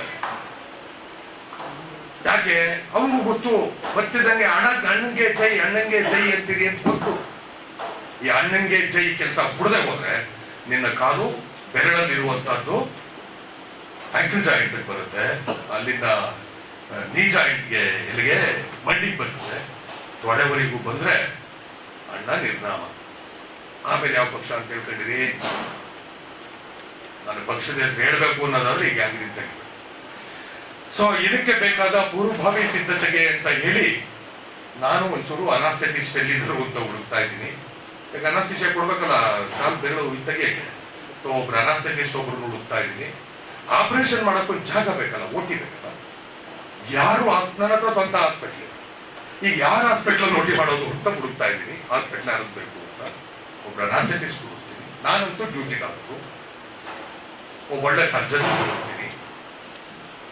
ಯಾಕೆ? ಅವನಿಗೂ ಗೊತ್ತು. ಗೊತ್ತಿದ್ದಂಗೆ ಅಣ್ಣ ಅಣ್ಣಂಗೆ ಜೈ ಅಣ್ಣಂಗೆ ಜೈ ಅಂತೀರಿ ಅಂತ ಗೊತ್ತು. ಈ ಅಣ್ಣಂಗೆ ಜೈ ಕೆಲಸ ಬಿಡದೆ ಹೋದ್ರೆ ನಿನ್ನ ಕಾಲು ಬೆರಳಲ್ಲಿರುವಂತಹದ್ದು ಆಂಕಲ್ ಜಾಯಿಂಟ್ ಬರುತ್ತೆ. ಅಲ್ಲಿಂದ ನೀ ಜಾಯಿಂಟ್ಗೆ ಎಲ್ಲಿಗೆ? ಮಂಡಿಗೆ ಬರ್ತದೆ. ತೊಡೆವರೆಗೂ ಬಂದ್ರೆ ಅಣ್ಣ ನಿರ್ನಾಮ. ಆಮೇಲೆ ಯಾವ ಪಕ್ಷ ಅಂತ ತಿಳ್ಕೊಂಡಿರಿ ನಾನು ಪಕ್ಷದ ಹೆಸರು ಹೇಳಬೇಕು ಅನ್ನೋದಾದ್ರೆ ಈಗ ಗ್ಯಾಂಗ್ರಿನ್ ನಿಂತಾಗಿದೆ. ಸೊ ಇದಕ್ಕೆ ಬೇಕಾದ ಪೂರ್ವಭಾವಿ ಸಿದ್ಧತೆಗೆ ಅಂತ ಹೇಳಿ ನಾನು ಒಂಚೂರು ಅನಾಸ್ಥೆಟಿಸ್ಟ್ ಎಲ್ಲಿದ್ದರು ಅಂತ ಹುಡುಕ್ತಾ ಇದ್ದೀನಿ. ಯಾಕೆ ಅನಾಸ್ಥಿಷಿಯ ಕೊಡ್ಬೇಕಲ್ಲ? ಕಾಲು ಬೆರಳು ತೆಗಿಯಕ್ಕೆ ಸೊ ಒಬ್ರು ಅನಾಸ್ಥೆಟಿಸ್ಟ್ ಒಬ್ರು ಹುಡುಕ್ತಾ ಇದ್ದೀನಿ. ಆಪರೇಷನ್ ಮಾಡೋಕ್ಕೂ ಜಾಗ ಬೇಕಲ್ಲ ಓಟಿ ಬೇಕಲ್ಲ. ಯಾರು ನನ್ನ ಹತ್ರ ಸ್ವಂತ ಹಾಸ್ಪಿಟ್ಲ್ ಈಗ ಯಾರ ಹಾಸ್ಪಿಟ್ಲ್ ಓಟಿ ಮಾಡೋದು ಅಂತ ಹುಡುಕ್ತಾ ಇದ್ದೀನಿ. ಹಾಸ್ಪಿಟ್ಲ್ ಯಾರು ಬೇಕು ಅಂತ. ಒಬ್ರು ಅನಾಸ್ಥೆಟಿಸ್ಟ್ ಹುಡುಕ್ತೀನಿ. ನಾನಂತೂ ಡ್ಯೂಟಿಗೆ ಆಗಬೇಕು ಒಬ್ಬ ಒಳ್ಳೆ ಸರ್ಜನ್ ಹುಡುಕ್ತೀನಿ.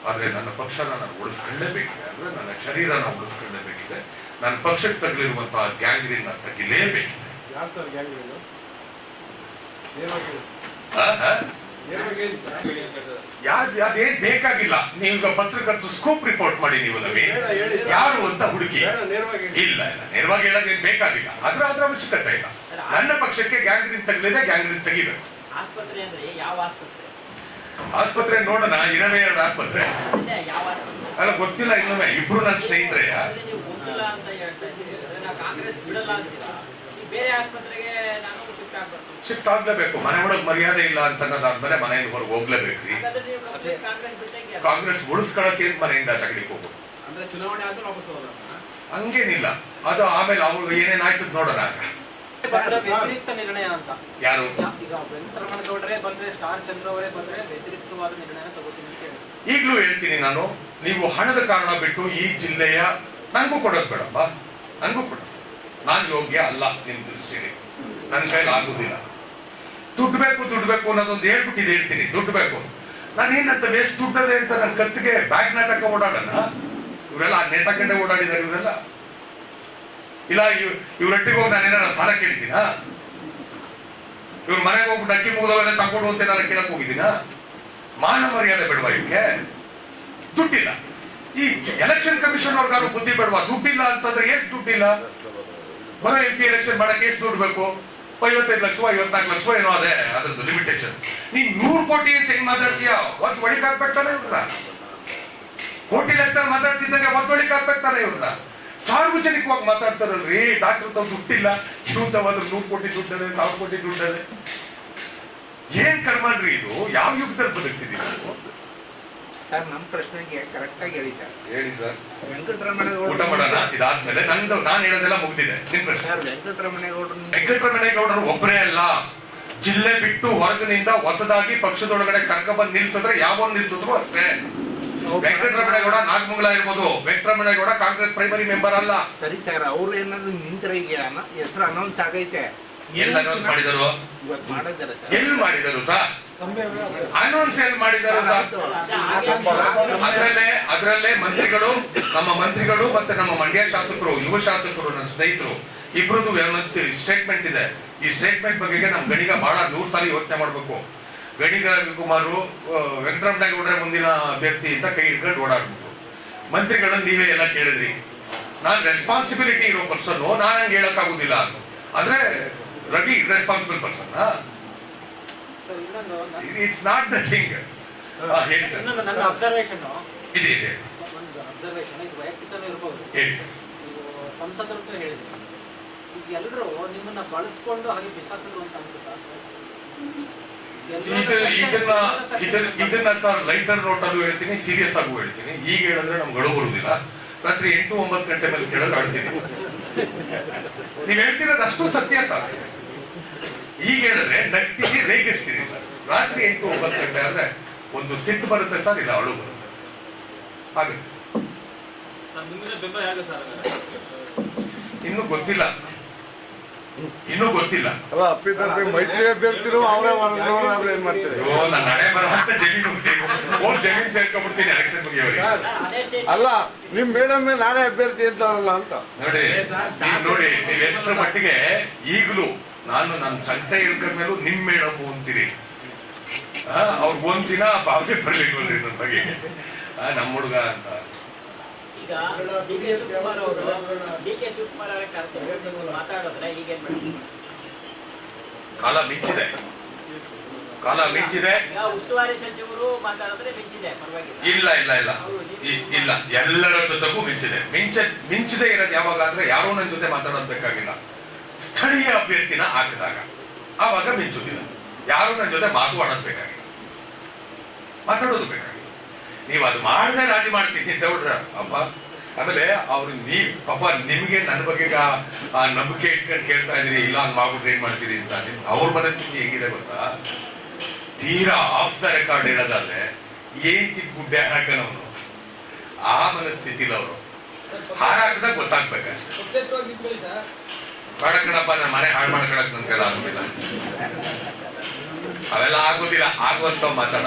ಆದ್ರೆ ನನ್ನ ಪಕ್ಷನ ನಾನು ಉಳಿಸ್ಕೊಳ್ಳೇಬೇಕಿದೆ. ಅಂದ್ರೆ ನನ್ನ ಶರೀರನ ಉಳಿಸ್ಕೊಳ್ಳೇಬೇಕಿದೆ. ನನ್ನ ಪಕ್ಷಕ್ಕೆ ತಗಲಿರುವಂತಹ ಗ್ಯಾಂಗ್ರೀನ್ ತೆಗಿಲೇಬೇಕಿದೆ. ಯಾರು ಸರ್ ಗ್ಯಾಂಗ್ ಅದೇನ್ ಬೇಕಾಗಿಲ್ಲ. ನೀವೀಗ ಪತ್ರಕರ್ತರು ಸ್ಕೂಪ್ ರಿಪೋರ್ಟ್ ಮಾಡಿ ನೀವು ನಮಗೆ. ಯಾರು ಅಂತ ಹುಡುಕಿ. ನೇರವಾಗಿ ಇಲ್ಲ ಇಲ್ಲ. ನೇರವಾಗಿ ಹೇಳೋದೇನ್ ಬೇಕಾಗಿಲ್ಲ. ಅದ್ರ ಅದ್ರ ಅವಶ್ಯಕತೆ ಇಲ್ಲ. ನನ್ನ ಪಕ್ಷಕ್ಕೆ ಗ್ಯಾಂಗ್ರಿನ್ ತಗಲಿದೆ ಗ್ಯಾಂಗ್ರಿನ್ ತೆಗಿಬೇಕು. ಆಸ್ಪತ್ರೆ ಅಂದ್ರೆ ಯಾವ ಆಸ್ಪತ್ರೆ? ಆಸ್ಪತ್ರೆ ನೋಡೋಣ ಇರವೇ ಎರಡು ಆಸ್ಪತ್ರೆ. ಅದೇ ಯಾವ ಆಸ್ಪತ್ರೆ? ಅಲ್ಲ ಗೊತ್ತಿಲ್ಲ ಇನ್ನೊಮ್ಮೆ ಇಬ್ರು ನನ್ನ ಸ್ನೇಹಿತರೆ. ಕಾಂಗ್ರೆಸ್ ಬಿಡಲ್ಲ ಬೇರೆ ಆಸ್ಪತ್ರೆಗೆ ನಾನು ಶಿಫ್ಟ್ ಆಗ್ಲೇಬೇಕು ಮನೆ ಒಳಗೆ ಮರ್ಯಾದೆ ಇಲ್ಲ ಅಂತ ಅನ್ನೋದಾದ್ಮೇಲೆ ಮನೆಯಿಂದ ಹೊರಗೆ ಹೋಗ್ಲೇಬೇಕ್ರಿ. ಕಾಂಗ್ರೆಸ್ ಉಳಿಸ್ಕೊಳಕ್ಕೆ ಮನೆಯಿಂದ ಚಕಡಿಗೆ ಹೋಗ್ಬೇಕು ಅಂದ್ರೆ ಚುನಾವಣೆ ಆದ್ರೂ ವಾಪಸ್ ಹೋಗೋದಾ? ಹಂಗೇನಿಲ್ಲ. ಅದು ಆಮೇಲೆ ಅವ್ರು ಏನೇನಾಯ್ತು ನೋಡೋಣ ನಿರ್ಣಯ ಅಂತ. ಯಾರು? ಯಾ- ಈಗ ವೆಂಕಟರಮಣಗೌಡರೇ ಬಂದ್ರೆ ಸ್ಟಾರ್ ಚಂದ್ರ ಅವರೇ ಬಂದ್ರೆ ವ್ಯತಿರಿಕ್ತವಾದ ನಿರ್ಣಯ ತಗೋತೀನಿ ಈಗಲೂ ಹೇಳ್ತೀನಿ ನಾನು ನೀವು ಹಣದ ಕಾರಣ ಬಿಟ್ಟು ಈ ಜಿಲ್ಲೆಯ ನನಗೂ ಕೊಡೋದು ಬೇಡಪ್ಪ. ನನಗೂ ಕೊಡೋದು. ನಾನು ಯೋಗ್ಯ ಅಲ್ಲ ನಿಮ್ ದೃಷ್ಟಿಲಿ ನನ್ನ ಕೈಲಿ ಆಗುದಿಲ್ಲ. ದುಡ್ಡು ಬೇಕು ದುಡ್ಡು ಬೇಕು ಅನ್ನೋದೊಂದು ಹೇಳ್ಬಿಟ್ಟು ಇದು ಹೇಳ್ತೀನಿ. ದುಡ್ಡು ಬೇಕು. ನಾನು ಏನಂತ ವೇಸ್ಟ್ ದುಡ್ಡದೆ ಅಂತ ನನ್ನ ಕತ್ತಿಗೆ ಬ್ಯಾಗ್ನ ತಕ್ಕ ಓಡಾಡೋಣ? ಇವರೆಲ್ಲ ನೇತಾಕಂಡೆ ಓಡಾಡಿದ್ದಾರೆ ಇವರೆಲ್ಲ. ಇಲ್ಲ, ಇವ್ ಇವ್ರೊಟ್ಟಿಗೆ ಹೋಗಿ ನಾನು ಏನಾರ ಸಾಲ ಕೇಳಿದ್ದೀನ? ಇವ್ರ ಮನೆಗೆ ಹೋಗ್ಬಿಟ್ಟು ಅಕ್ಕಿ ಮುಗಿದೋಗದೆ ತಗೊಂಡು ಅಂತ ನಾನು ಕೇಳಕ್ ಹೋಗಿದ್ದೀನ? ಮಾನ ಮರ್ಯಾದೆ ಬೇಡವಾ ಇವಕ್ಕೆ ದುಡ್ಡಿಲ್ಲ. ಈ ಎಲೆಕ್ಷನ್ ಕಮಿಷನ್ ಅವ್ರಿಗಾರು ಬುದ್ಧಿ ಬೇಡವಾ? ದುಡ್ಡಿಲ್ಲ ಅಂತಂದ್ರೆ ಎಷ್ಟು ದುಡ್ಡಿಲ್ಲ? ಬರೋ ಎಂ ಪಿ ಎಲೆಕ್ಷನ್ ಮಾಡಕ್ಕೆ ಎಷ್ಟು ದುಡ್ಡು ಬೇಕು? ಐವತ್ತೈದು ಲಕ್ಷ ಐವತ್ನಾಲ್ಕು ಲಕ್ಷ ಏನೋ ಅದೇ ಅದ್ರದ್ದು ಲಿಮಿಟೇಷನ್ ನೀನ್ ನೂರು ಕೋಟಿ ಅಂತ ಹೆಂಗ್ ಮಾತಾಡ್ತೀಯ ಒತ್ ಒಡಿಕ್ ಹಾಕ್ಬೇಕಾನೆ ಇವ್ರನ್ನ. ಕೋಟಿ ಲೆಕ್ಕ ಮಾತಾಡ್ತಿದ್ದಂಗೆ ಒತ್ ಒಡಿಕ್ ಹಾಕ್ಬೇಕಾನೆ ಇವ್ರನ್ನ. ಸಾರ್ವಜನಿಕವಾಗಿ ಮಾತಾಡ್ತಾರಲ್ರಿ ಡಾಕ್ಟರ್ ತಾವು ದುಡ್ಡಿಲ್ಲ ದುಡ್ಡವಾದ್ರೆ ನೂರು ಕೋಟಿ ದುಡ್ಡದೆ, ಸಾವಿರ ಕೋಟಿ ದುಡ್ಡದೆ. ಏನ್ ಕರ್ಮನ್ರಿ ಇದು? ಯಾವ ಯುಗದಲ್ಲಿ ಬದುಕ್ತಿದ್ದೀವಿ ನಾವು? ಸರ್ ನಮ್ಮ ಪ್ರಶ್ನೆಗೆ ಕರೆಕ್ಟಾಗಿ ಹೇಳಿದ್ದಾರೆ ಹೇಳಿ ಸರ್. ವೆಂಕಟರಮಣೇಗೌಡರು ಊಟ ಮಾಡೋಣ ಇದಾದ್ಮೇಲೆ ನಂದು ನಾನು ಹೇಳೋದೆಲ್ಲ ಮುಗ್ದಿದೆ. ನಿಮ್ ಪ್ರಶ್ನೆ. ಸರ್ ವೆಂಕಟರಮಣೇಗೌಡರು ವೆಂಕಟರಮಣೇಗೌಡರು ಒಬ್ಬರೇ ಅಲ್ಲ. ಜಿಲ್ಲೆ ಬಿಟ್ಟು ಹೊರಗಿನಿಂದ ಹೊಸದಾಗಿ ಪಕ್ಷದೊಳಗಡೆ ಕರ್ಕ ಬಂದು ನಿಲ್ಸಿದ್ರೆ ಯಾವನ್ ನಿಲ್ಸಿದ್ರು ಅಷ್ಟೇ. ವೆಂಕಟರಮಣೇಗೌಡ ನಾಗಮಂಗಲ ಇರ್ಬೋದು. ವೆಂಕಟರಮಣೇಗೌಡ ಕಾಂಗ್ರೆಸ್ ಪ್ರೈಮರಿ ಮೆಂಬರ್ ಅಲ್ಲ. ಸರಿ ಸರ್ ಅವ್ರು ಏನಾದ್ರು ನಿಂತ್ರೆ ಈಗ ಹೆಸರು ಅನೌನ್ಸ್ ಆಗೈತೆ. ಎಲ್ಲಿ ಅನೌನ್ಸ್ ಮಾಡಿದರು? ಇವತ್ತು ಮಾಡಿದ್ದಾರೆ ಸರ್. ಎಲ್ಲಿ ಮಾಡಿದರು ಸರ್? ಅನೌನ್ಸ್ ಎಲ್ಲಿ ಮಾಡಿದರು ಸರ್. ಅದ್ರಲ್ಲೇ ಅದರಲ್ಲೇ ಮಂತ್ರಿಗಳು ನಮ್ಮ ಮಂತ್ರಿಗಳು ಮತ್ತೆ ನಮ್ಮ ಮಂಡ್ಯ ಶಾಸಕರು ಯುವ ಶಾಸಕರು ನನ್ನ ಸ್ನೇಹಿತರು ಇಬ್ರದ್ದು ಒಂದು ಸ್ಟೇಟ್ಮೆಂಟ್ ಇದೆ. ಈ ಸ್ಟೇಟ್ಮೆಂಟ್ ಬಗ್ಗೆ ನಮ್ಮ ಗಣಿಗ ಬಹಳ ನೂರ್ ಸಾರಿ ಯೋಚನೆ ಮಾಡ್ಬೇಕು. ಗಣಿಗ ರವಿಕುಮಾರು ಆ, ವೆಂಕಟರಮಣೇಗೌಡ್ರೆ ಮುಂದಿನ ಅಭ್ಯರ್ಥಿ ಅಂತ ಕೈ ಹಿಡ್ಕೊಂಡು ಓಡಾಡ್ಬಿಟ್ಟು ಮಂತ್ರಿಗಳನ್ನ ನೀವೇ ಎಲ್ಲ ಕೇಳಿದ್ರಿ. ನಾನ್ ರೆಸ್ಪಾನ್ಸಿಬಿಲಿಟಿ ಇರೋ ಪರ್ಸನ್ ನಾನ್ ಹಂಗೆ ಹೇಳಕ್ಕಾಗೋದಿಲ್ಲ. ಆದ್ರೆ Ravi responsible person it's not the thing ನನ್ನ ಅಬ್ಸರ್ವೇಷನ್ ಇದೆ ಇದೆ. ಒಂದು ಅಬ್ಸರ್ವೇಷನ್ ಇದು ವೈಯಕ್ತಿಕನೂ ಇರ್ಬೋದು. ಹೇಳಿ ನೀವು ಸಂಸದರು ಹೇಳಿದ್ರಿ ಈಗ ಎಲ್ಲರೂ ನಿಮ್ಮನ್ನ ಬಳಸ್ಕೊಂಡು ಹಾಗೆ ಬಿಸಾಕಿದ್ರು ಅಂತ ಅನ್ಸುತ್ತಾ? ಇದನ್ನ ಇದನ್ನ ಸರ್ ಲೈಟರ್ ನೋಟಲ್ಲೂ ಹೇಳ್ತೀನಿ ಸೀರಿಯಸ್ ಆಗೂ ಹೇಳ್ತೀನಿ. ಈಗ ಹೇಳಿದ್ರೆ ನಮ್ಗೆ ಗಡು ಬರುವುದಿಲ್ಲ. ರಾತ್ರಿ ಎಂಟು ಒಂಬತ್ತು ಗಂಟೆ ಮೇಲೆ ಕೇಳಿದ್ರೆ ಅಳ್ತೀನಿ. ನೀವ್ ಹೇಳ್ತಿರೋದು ಅಷ್ಟು ಸತ್ಯ ಸರ್. ಈಗ ಹೇಳಿದ್ರೆ ನಗ್ತೀನಿ ರೇಗಿಸ್ತೀನಿ ಸರ್. ರಾತ್ರಿ ಎಂಟು ಒಂಬತ್ತು ಗಂಟೆ ಆದ್ರೆ ಒಂದು ಸಿಟ್ಟು ಬರುತ್ತೆ ಸರ್ ಇಲ್ಲ ಅಳು ಬರುತ್ತೆ. ಆಗುತ್ತೆ ಇನ್ನು ನಿಮ್ಮಿಂದ ಬೆಂಬಲ ಹೇಗೆ ಸರ್? ಇನ್ನೂ ಗೊತ್ತಿಲ್ಲ. ಇನ್ನೂ ಗೊತ್ತಿಲ್ಲ. ಅಲ್ಲ ಅಪ್ಪಿತಪ್ಪಿ ಮೈತ್ರಿ ಅಭ್ಯರ್ಥಿರು ಅವರೇ ಮಾಡಿದ್ರೆ ಏನ್ ಮಾಡ್ತೀರಿ? ನನ್ನ ಹಣೆ ಬರ ಅಂತ ಜಮೀನು ಓನ್ ಜಮೀನ್ ಸೇರ್ಕೊಂಡ್ಬಿಡ್ತೀನಿ ಎಲೆಕ್ಷನ್ ಮುಗಿಯೋರಿಗೆ ಅಲ್ಲ ನಿಮ್ ಮೇಡಮ್ ನಾಳೆ ಅಭ್ಯರ್ಥಿ ಅಂತಾರಲ್ಲ ಅಂತ. ನೋಡಿ ನೋಡಿ ನೀವ್ ಎಷ್ಟರ ಮಟ್ಟಿಗೆ ಈಗಲೂ ನಾನು ನನ್ನ ಸಂತೆ ಹೇಳ್ಕೊಂಡ್ಮೇಲೂ ನಿಮ್ ಮೇಡಮ್ ಅಂತೀರಿ. ಅವ್ರ ಒಂದ್ ದಿನ ಬಾವಿ ಬರ್ಲಿಲ್ವಲ್ರಿ ನನ್ನ ಬಗ್ಗೆ. ನಮ್ಮ ಹುಡುಗ ಅಂತ. ಈಗ ಡಿ ಕೆ ಶಿವಕುಮಾರ್ ಅವರು ಡಿ ಕೆ ಶಿವಕುಮಾರ್ ಅವರೇ ಕರೆದು ಮಾತಾಡಿದ್ರೆ ಈಗೇನ್ ಮಾಡ್ತೀವಿ ಕಾಲ ಮಿಂಚಿದೆ. ಕಾಲ ಮಿಂಚಿದೆ. ಉಸ್ತುವಾರಿ ಸಚಿವರು ಮಾತಾಡಿದ್ರೆ ಮಿಂಚಿದೆ ಇಲ್ಲ ಇಲ್ಲ ಇಲ್ಲ. ಇಲ್ಲ. ಎಲ್ಲರ ಜೊತೆಗೂ ಮಿಂಚಿದೆ. ಮಿಂಚ ಮಿಂಚದೆ ಇರೋದು ಯಾವಾಗ ಅಂದ್ರೆ ಯಾರೋ ನನ್ನ ಜೊತೆ ಮಾತಾಡೋದು ಬೇಕಾಗಿಲ್ಲ. ಸ್ಥಳೀಯ ಅಭ್ಯರ್ಥಿನ ಹಾಕಿದಾಗ. ಆವಾಗ ಮಿಂಚುದಿಲ್ಲ. ಯಾರು ನನ್ನ ಜೊತೆ ಮಾತು ಆಡೋದು ಬೇಕಾಗಿಲ್ಲ. ಮಾತಾಡೋದು ಬೇಕಾಗಿಲ್ಲ ನೀವು ಅದು ಮಾಡದೆ ರಾಜಿ ಮಾಡ್ತೀನಿ ದೌಡ್ರ ಅಪ್ಪ, ಆಮೇಲೆ ಅವ್ರು ನೀವ್, ಪಾಪ ನಿಮಗೆ ನನ್ನ ಬಗ್ಗೆ ಆ- ನಂಬಿಕೆ ಇಟ್ಕೊಂಡು ಕೇಳ್ತಾ ಇದ್ದೀರಿ, ಇಲ್ಲ ಹಂಗೆ ಮಾಡ್ಬಿಟ್ರೆ ಏನ್ ಮಾಡ್ತೀರಿ ಅಂತ. ನಿಮ್, ಅವ್ರ ಮನಸ್ಥಿತಿ ಹೆಂಗಿದೆ ಗೊತ್ತಾ? ತೀರಾ ಆಫ್ ದ ರೆಕಾರ್ಡ್ ಹೇಳೋದಾದ್ರೆ, ಏನ್ ಕಿತ್ ಗುಡ್ಡೆ ಹಾಕನವನು ಆ ಮನಸ್ಥಿತಿಲಿ ಅವರು. ಹಾರಾಕದಾಗ ಗೊತ್ತಾಗ್ಬೇಕಷ್ಟೆ. ಪಕ್ಷೇತರವಾಗಿ ನಿಂತ್ಕೊಳ್ಳಿ ಸರ್ ಬೇಡ ಕಣಪ್ಪ ನನ್ನ ಮನೆ ಹಾಳು ಮಾಡ್ಕೊಳಕ್ ನನ್ ಕೈಲ ಆಗೋದಿಲ್ಲ. ಅವೆಲ್ಲ ಆಗೋದಿಲ್ಲ, ಆಗುವಂತ ಮಾತಾಡ.